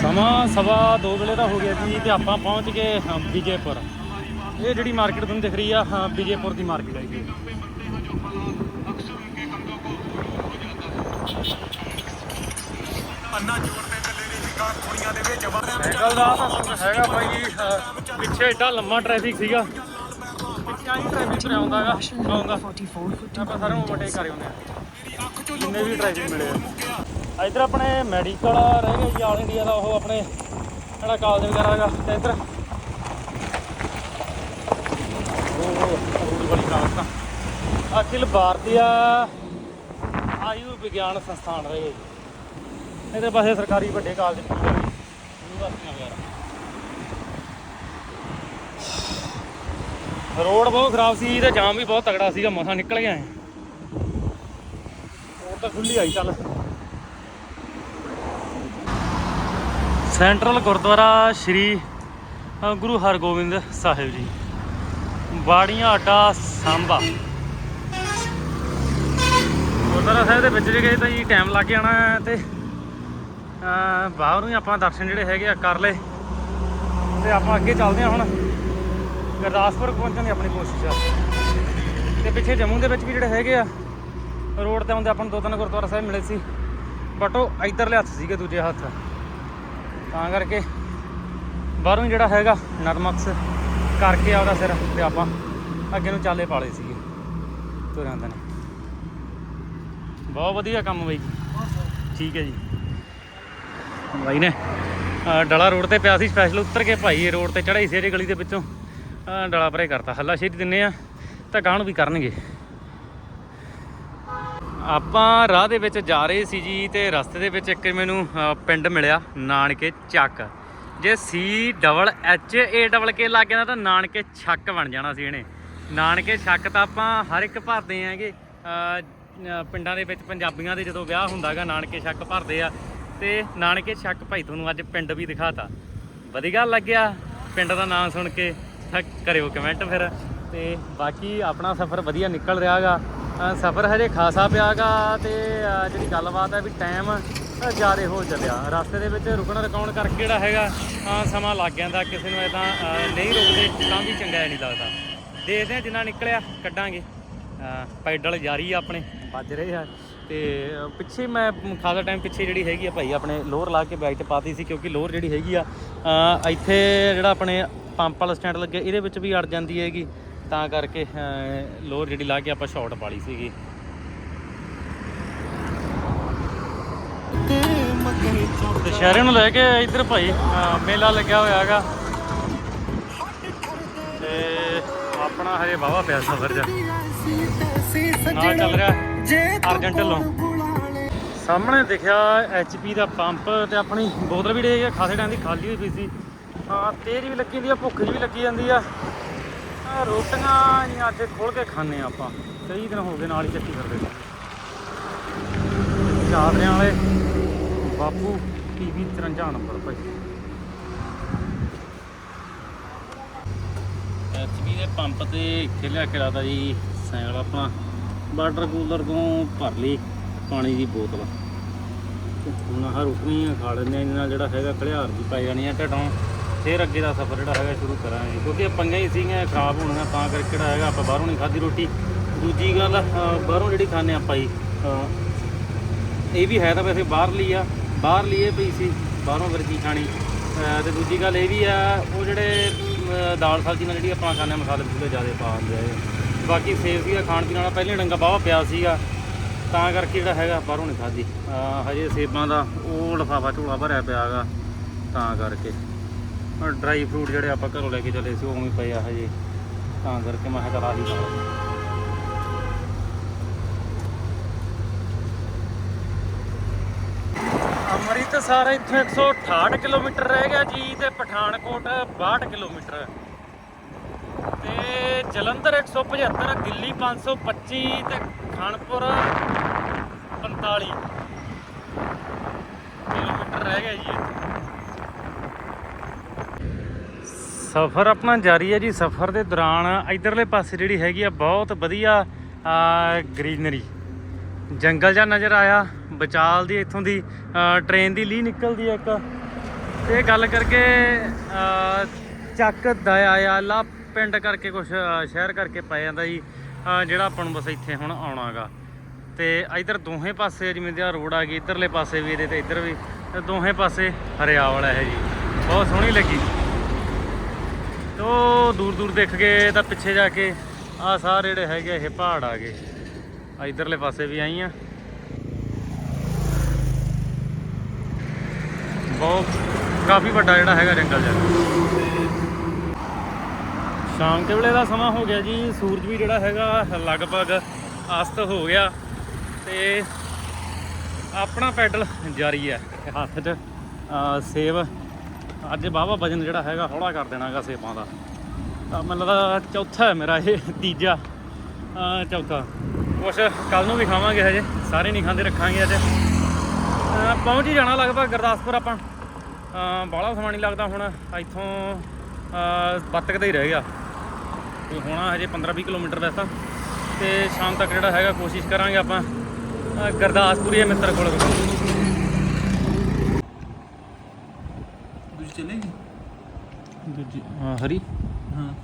ਸਮਾਂ ਸਵਾ 2 ਵੇਲੇ ਦਾ ਹੋ ਗਿਆ ਜੀ ਤੇ ਆਪਾਂ ਪਹੁੰਚ ਗਏ ਵਿਜੇਪੁਰ। ਇਹ ਜਿਹੜੀ ਮਾਰਕੀਟ ਤੁਹਾਨੂੰ ਦਿਖ ਰਹੀ ਆ ਹਾਂ, ਵਿਜੇਪੁਰ ਦੀ ਮਾਰਕੀਟ ਹੈ ਜੀ। ਸਾਈਕਲ ਦਾ ਤਾਂ ਹੈਗਾ ਭਾਈ ਜੀ, ਅਹ, ਪਿੱਛੇ ਏਡਾ ਲੰਮਾ ਟ੍ਰੈਫਿਕ ਸੀਗਾ। ਪਿੱਛੇ ਆਈ ਟ੍ਰੈਫਿਕ ਤੇ ਆਉਂਦਾਗਾ ਆਉਂਦਾ। ਆਪਾਂ ਸਾਰੇ ਓਵਰਟੇਕ ਕਰ ਆਉਂਦੇ ਆ। ਜਿੰਨੇ ਵੀ ਟ੍ਰੈਫਿਕ ਮਿਲੇ ਆ। ਇਧਰ ਆਪਣੇ ਮੈਡੀਕਲ ਰਹਿ ਗਿਆ ਜੀ ਆਲ ਇੰਡੀਆ ਦਾ ਉਹ ਆਪਣੇ ਜਿਹੜਾ ਕਾਲਜ ਵਗੈਰਾ ਹੈਗਾ ਤੇ ਇਧਰ। ਉਹ ਰੂੜੀ ਕਾਲਜ ਤਾਂ ਅਖਿਲ ਭਾਰਤੀय ਆਯੂ ਵਿਗਿਆਨ ਸੰਸਥਾਨ ਰਹੇ ਜੀ। ਇਹਦੇ ਪਾਸੇ ਸਰਕਾਰੀ ਵੱਡੇ ਕਾਲਜ ਯੂਨੀਵਰਸਿਟੀਆਂ ਵਗੈਰਾ ਰੋਡ ਬਹੁਤ ਖਰਾਬ ਸੀ, ਤੇ ਜਾਮ ਵੀ ਬਹੁਤ ਤਗੜਾ ਸੀਗਾ, ਮਸਾ ਨਿਕਲ ਗਿਆ ਰੋਡ ਤਾਂ ਖੁੱਲੀ ਆਈ, ਚੱਲ। ਸੈਂਟਰਲ ਗੁਰਦੁਆਰਾ ਸ਼੍ਰੀ ਗੁਰੂ ਹਰਗੋਬਿੰਦ ਸਾਹਿਬ ਜੀ। ਬਾੜੀਆਂ ਅੱਡਾ ਸਾਂਬਾ ਗੁਰਦੁਆਰਾ ਸਾਹਿਬ ਦੇ ਵਿੱਚ ਜੇ ਗਏ ਤਾਂ ਜੀ ਟਾਈਮ ਲੱਗ ਜਾਣਾ ਹੈ ਤੇ ਬਾਹਰੋਂ ਹੀ ਆਪਾਂ ਦਰਸ਼ਨ ਜਿਹੜੇ ਹੈਗੇ ਆ ਕਰ ਲਏ। ਤੇ ਆਪਾਂ ਅੱਗੇ ਚੱਲਦੇ ਹਾਂ ਹੁਣ। ਗੁਰਦਾਸਪੁਰ ਪਹੁੰਚਣ ਦੀ ਆਪਣੀ ਕੋਸ਼ਿਸ਼ ਆ। ਤੇ ਪਿੱਛੇ ਜੰਮੂ ਦੇ ਵਿੱਚ ਵੀ ਜਿਹੜੇ ਹੈਗੇ ਆ, ਰੋਡ ਤੇ ਆਉਂਦੇ ਆਪਾਂ ਨੂੰ ਦੋ ਤਿੰਨ ਗੁਰਦੁਆਰਾ ਸਾਹਿਬ ਮਿਲੇ ਸੀ। ਬਟ ਉਹ ਇਧਰਲੇ ਹੱਥ ਸੀਗੇ, ਦੂਜੇ ਹੱਥ। ਤਾਂ ਕਰਕੇ ਬਾਹਰੋਂ ਹੀ ਜਿਹੜਾ ਹੈਗਾ ਨਰਮਕਸ ਕਰਕੇ ਆਪਦਾ ਸਿਰ ਤੇ ਆਪਾਂ ਅੱਗੇ ਨੂੰ ਚਾਲੇ ਪਾਲੇ ਸੀਗੇ। ਤੁਰ ਆਂਦੇ ਨੇ। ਬਹੁਤ ਵਧੀਆ ਕੰਮ ਬਾਈ ਠੀਕ ਹੈ ਜੀ। ਬਾਈ ਨੇ। ਡਲਾ ਰੋਡ ਤੇ ਪਿਆ ਸੀ ਸਪੈਸ਼ਲ ਉੱਤਰ ਕੇ ਭਾਈ ਇਹ ਰੋਡ ਤੇ ਚੜਾਈ ਸੀ ਜੇ ਗਲੀ ਦੇ ਵਿੱਚੋਂ। ਡਲਾ ਪਰੇ ਕਰਤਾ, ਹੱਲਾ ਸ਼ੇਰੀ ਦਿੰਨੇ ਆ, ਤਾਂ ਗਾਣ ਵੀ ਕਰਨਗੇ। ਆਪਾਂ ਰਾਹ ਦੇ ਵਿੱਚ ਜਾ ਰਹੇ ਸੀ ਜੀ ਤੇ ਰਸਤੇ ਦੇ ਵਿੱਚ ਇੱਕ ਮੈਨੂੰ ਪਿੰਡ ਮਿਲਿਆ, ਨਾਨਕੇ ਚੱਕ। J C double H A double K ਲੱਗ ਜਾਂਦਾ ਤਾਂ ਨਾਨਕੇ ਛੱਕ ਬਣ ਜਾਣਾ ਸੀ ਇਹਨੇ। ਨਾਨਕੇ ਛੱਕ ਤਾਂ ਆਪਾਂ ਹਰ ਇੱਕ ਭਰਦੇ ਆਂਗੇ ਪਿੰਡਾਂ ਦੇ ਵਿੱਚ ਪੰਜਾਬੀਆਂ ਦੇ ਜਦੋਂ ਵਿਆਹ ਹੁੰਦਾਗਾ, ਨਾਨਕੇ ਛੱਕ ਭਰਦੇ ਆ। ਤੇ ਨਾਨਕੇ ਛੱਕ ਭਾਈ ਤੁਹਾਨੂੰ ਅੱਜ ਪਿੰਡ ਵੀ ਦਿਖਾਤਾ। ਵਧੀਆ ਲੱਗਿਆ ਪਿੰਡ ਦਾ ਨਾਮ ਸੁਣ ਕੇ। ਤਾਂ ਕਰਿਓ ਕਮੈਂਟ ਫਿਰ। ਤੇ ਬਾਕੀ ਆਪਣਾ ਸਫ਼ਰ ਵਧੀਆ ਨਿਕਲ ਰਿਹਾਗਾ। ਸਫ਼ਰ ਹਜੇ ਖਾਸਾ ਪਿਆਗਾ ਤੇ ਅ, ਜਿਹੜੀ ਗੱਲਬਾਤ ਹੈ ਵੀ ਟਾਈਮ ਜ਼ਿਆਦਾ ਹੋ ਚੱਲਿਆ। ਰਸਤੇ ਦੇ ਵਿੱਚ ਰੁਕਣ ਰਕਾਉਣ ਕਰਕੇ ਜਿਹੜਾ ਹੈਗਾ ਸਮਾਂ ਲੱਗ ਜਾਂਦਾ। ਕਿਸੇ ਨੂੰ ਇਦਾਂ ਨਹੀਂ ਰੁਕਦੇ ਤਾਂ ਵੀ ਚੰਗਾ ਨਹੀਂ ਲੱਗਦਾ। ਦੇਖਦੇ ਆ ਜਿੰਨਾ ਨਿਕਲਿਆ ਕੱਢਾਂਗੇ। ਪੈਡਲ ਜਾਰੀ ਆਪਣੇ। ਵੱਜ ਰਹੇ ਆ। ਤੇ ਪਿੱਛੇ ਮੈਂ ਖਾਸਾ ਟਾਈਮ ਪਿੱਛੇ ਜਿਹੜੀ ਹੈਗੀ ਆ ਭਾਈ, ਆਪਣੇ ਲੋਅਰ ਲਾ ਕੇ ਬਾਈਕ ਤੇ ਪਾਤੀ ਸੀ ਕਿਉਂਕਿ ਲੋਅਰ ਜਿਹੜੀ ਹੈਗੀ ਆ ਇੱਥੇ ਜਿਹੜਾ ਆਪਣੇ ਪੰਪ ਵਾਲਾ ਸਟੈਂਡ ਲੱਗਿਆ ਇਹਦੇ ਵਿੱਚ ਵੀ ਅੜ ਜਾਂਦੀ ਹੈਗੀ। ਤਾਂ ਕਰਕੇ ਲੋਅਰ ਜਿਹੜੀ ਲਾ ਕੇ ਆਪਾਂ ਸ਼ਾਰਟ ਪਾ ਲਈ ਸੀਗੀ ਦੁਸਹਿਰੇ ਨੂੰ ਲੈ ਕੇ ਇੱਧਰ ਭਾਈ ਮੇਲਾ ਲੱਗਿਆ ਹੋਇਆ ਹੈਗਾ। ਤੇ ਆਪਣਾ ਹਜੇ ਵਾਹਵਾ ਪਿਆ ਸਫਰ ਜਾ ਨਾਲ ਚੱਲ ਰਿਹਾ। ਅਰਜੈਂਟ ਢਿੱਲੋਂ ਸਾਹਮਣੇ ਦਿਖਿਆ ਐਚਪੀ ਦਾ ਪੰਪ ਤੇ ਆਪਣੀ ਬੋਤਲ ਵੀ ਡੇ ਖਾਸੇ ਟਾਈਮ ਦੀ ਖਾਲੀ ਹੋਈ ਪਈ ਸੀ। ਹਾਂ ਤੇਜ਼ ਵੀ ਲੱਗੀ ਜਾਂਦੀ ਆ ਭੁੱਖ ਵੀ ਲੱਗੀ ਜਾਂਦੀ ਆ। ਰੋਟੀਆਂ ਨਹੀਂ ਅੱਜ ਖੋਲ ਕੇ ਖਾਣੇ ਆਪਾਂ। ਕਈ ਦਿਨ ਹੋ ਗਏ ਨਾਲ ਹੀ ਚੱਕੀ ਫਿਰਦੇ ਚਾਦਰਿਆਂ ਵਾਲੇ ਬਾਪੂ ਟੀਵੀ 53 ਨੰਬਰ ਭਾਈ। ਐਚਪੀ ਦੇ ਪੰਪ ਤੇ ਇੱਥੇ ਲਿਆ ਕੇ ਜੀ ਸਾਈਕਲ ਆਪਣਾ। ਵਾਟਰ ਕੂਲਰ ਤੋਂ ਭਰ ਲਈ ਪਾਣੀ ਦੀ ਬੋਤਲ। ਹੁਣ ਆਹ ਰੋਟੀਆਂ ਖਾ ਲੈਂਦੇ ਆ ਇਹਦੇ ਨਾਲ ਜਿਹੜਾ ਹੈਗਾ ਘਲਿਆਰ ਵੀ ਪੈ ਜਾਣੀ ਆ ਢਟੋਂ ਫਿਰ ਅੱਗੇ ਦਾ ਸਫ਼ਰ ਜਿਹੜਾ ਹੈਗਾ ਸ਼ੁਰੂ ਕਰਾਂਗੇ ਕਿਉਂਕਿ ਇਹ ਪੰਗਾਂ ਹੀ ਸੀਗੀਆਂ ਖਰਾਬ ਹੋਣੀਆਂ ਤਾਂ ਕਰਕੇ ਜਿਹੜਾ ਹੈਗਾ ਆਪਾਂ ਬਾਹਰੋਂ ਨਹੀਂ ਖਾਧੀ ਰੋਟੀ। ਦੂਜੀ ਗੱਲ ਬਾਹਰੋਂ ਜਿਹੜੀ ਖਾਂਦੇ ਆਪਾਂ ਜੀ ਇਹ ਵੀ ਹੈ ਤਾਂ ਵੈਸੇ ਬਾਹਰਲੀ ਆ ਬਾਹਰ ਲਈ ਇਹ ਪਈ ਸੀ ਬਾਹਰੋਂ ਫਿਰ ਖਾਣੀ। ਅਹ, ਤੇ ਦੂਜੀ ਗੱਲ ਇਹ ਵੀ ਆ ਉਹ ਜਿਹੜੇ ਦਾਲ ਸਬਜ਼ੀ ਨਾਲ ਜਿਹੜੀ ਆਪਾਂ ਖਾਂਦੇ ਹਾਂ, ਮਸਾਲੇ ਮਸੂਲੇ ਜ਼ਿਆਦਾ ਪਾ ਦਿੰਦੇ ਆ ਬਾਕੀ ਸੇਵ ਸੀਗਾ, ਖਾਣ ਪੀਣ ਵਾਲਾ, ਪਹਿਲੇ ਡੰਗਾ ਬਾਵਾ ਪਿਆ ਸੀਗਾ। ਤਾਂ ਕਰਕੇ ਜਿਹੜਾ ਹੈਗਾ, ਬਾਹਰੋਂ ਨਹੀਂ ਖਾਧੀ। ਹਜੇ ਸੇਬਾਂ ਦਾ ਉਹ ਲਫਾਫਾ ਝੋਲਾ ਭਰਿਆ ਪਿਆਗਾ, ਤਾਂ ਕਰਕੇ। ਡਰਾਈ ਫਰੂਟ ਜਿਹੜੇ ਆਪਾਂ ਘਰੋਂ ਲੈ ਕੇ ਚੱਲੇ ਸੀ, ਉਹ ਉਵੇਂ ਪਏ ਆ ਹਜੇ। ਤਾਂ ਕਰਕੇ ਮੈਂ ਕਿਹਾ ਚਲ ਆਹੀ ਖਾ ਲਵਾਂ ਅੰਮ੍ਰਿਤਸਰ ਇੱਥੋਂ 168 ਕਿਲੋਮੀਟਰ ਰਹਿ ਗਿਆ ਜੀ, ਤੇ ਪਠਾਨਕੋਟ 62 ਕਿਲੋਮੀਟਰ। ਤੇ ਜਲੰਧਰ 175 ਦਿੱਲੀ 525 ਤੇ ਖਾਨਪੁਰ 45 ਕਿਲੋਮੀਟਰ ਰਹਿ ਗਿਆ ਜੀ ਸਫ਼ਰ ਆਪਣਾ ਜਾਰੀ ਹੈ ਜੀ। ਸਫ਼ਰ ਦੇ ਦੌਰਾਨ ਇਧਰਲੇ ਪਾਸੇ ਜਿਹੜੀ ਹੈਗੀ ਆ ਬਹੁਤ ਵਧੀਆ ਗ੍ਰੀਨਰੀ। ਜੰਗਲ ਜਾਂ ਨਜ਼ਰ ਆਇਆ। ਬਚਾਲ ਦੀ ਇੱਥੋਂ ਦੀ ਅ, ਟ੍ਰੇਨ ਦੀ ਲੀ ਨਿਕਲਦੀ ਹੈ ਇੱਕ। ਤੇ ਗੱਲ ਕਰਕੇ ਚੱਕ ਦਇਆ ਲਾ ਪਿੰਡ ਕਰਕੇ ਕੁਝ ਸ਼ਹਿਰ ਕਰਕੇ ਪੈ ਜਾਂਦਾ ਜੀ ਜਿਹੜਾ ਆਪਾਂ ਨੂੰ ਬਸ ਇੱਥੇ ਹੁਣ ਆਉਣਾਗਾ। ਤੇ ਇਧਰ ਦੋਹੇ ਪਾਸੇ ਜਿਵੇਂ ਦੀ ਰੋਡ ਆ ਗਈ, ਇਧਰਲੇ ਪਾਸੇ ਵੀ ਇਹਦੇ ਤੇ ਇਧਰ ਵੀ, ਤੇ ਦੋਹੇ ਪਾਸੇ ਹਰਿਆਵਲ ਹੈ ਜੀ। ਬਹੁਤ ਸੋਹਣੀ ਲੱਗੀ। ਤੋ ਦੂਰ ਦੂਰ ਦੇਖ ਕੇ ਤਾਂ ਪਿੱਛੇ ਜਾ ਕੇ ਆ ਸਾਰੇ ਜਿਹੜੇ ਹੈਗੇ ਇਹ ਪਹਾੜ ਆ ਗਏ। ਆ ਇਧਰਲੇ ਪਾਸੇ ਵੀ ਆਈ ਆ ਬਹੁਤ, ਕਾਫੀ ਵੱਡਾ ਜਿਹੜਾ ਹੈਗਾ ਜੰਗਲ ਜਿਹਾ। ਸ਼ਾਮ ਦੇ ਵੇਲੇ ਦਾ ਸਮਾਂ ਹੋ ਗਿਆ ਜੀ। ਸੂਰਜ ਵੀ ਜਿਹੜਾ ਹੈਗਾ ਲਗਭਗ ਅਸਤ ਹੋ ਗਿਆ ਤੇ ਆਪਣਾ ਪੈਡਲ ਜਾਰੀ ਹੈ ਹੱਥ 'ਚ। ਅਹ ਸੇਬ। ਅੱਜ ਬਾਵਾ ਵਜਨ ਜਿਹੜਾ ਹੈਗਾ ਹੌਲਾ ਕਰ ਦੇਣਾਗਾ ਸੇਬਾਂ ਦਾ। ਤਾਂ ਮੈਨੂੰ ਲੱਗਦਾ ਚੌਥਾ ਹੈ ਮੇਰਾ ਇਹ, ਤੀਜਾ। ਚੌਥਾ। ਕੁਛ ਕੱਲ ਨੂੰ ਵੀ ਖਾਵਾਂਗੇ ਹਜੇ। ਸਾਰੇ ਨਹੀਂ ਖਾਂਦੇ, ਰੱਖਾਂਗੇ ਅੱਜ। ਪਹੁੰਚ ਹੀ ਜਾਣਾ ਲਗਭਗ ਗੁਰਦਾਸਪੁਰ ਆਪਾਂ। ਬਾਹਲਾ ਸਮਾਂ ਨਹੀਂ ਲੱਗਦਾ ਹੁਣ। ਇੱਥੋਂ ਬੱਤਕ ਦਾ ਹੀ ਰਹਿ ਗਿਆ। ਤੇ ਹੋਣਾ ਹਜੇ 15 20 ਕਿਲੋਮੀਟਰ ਦਾ ਤਾਂ ਸ਼ਾਮ ਤੱਕ ਜਿਹੜਾ ਹੈਗਾ ਕੋਸ਼ਿਸ਼ ਕਰਾਂਗੇ ਆਪਾਂ ਗੁਰਦਾਸਪੁਰ ਮਿੱਤਰ ਕੋਲ ਦੂਜੀ ਚੱਲੇਗੀ? ਦੂਜੀ ਹਾਂ ਹਰੀ। ਹਾਂ।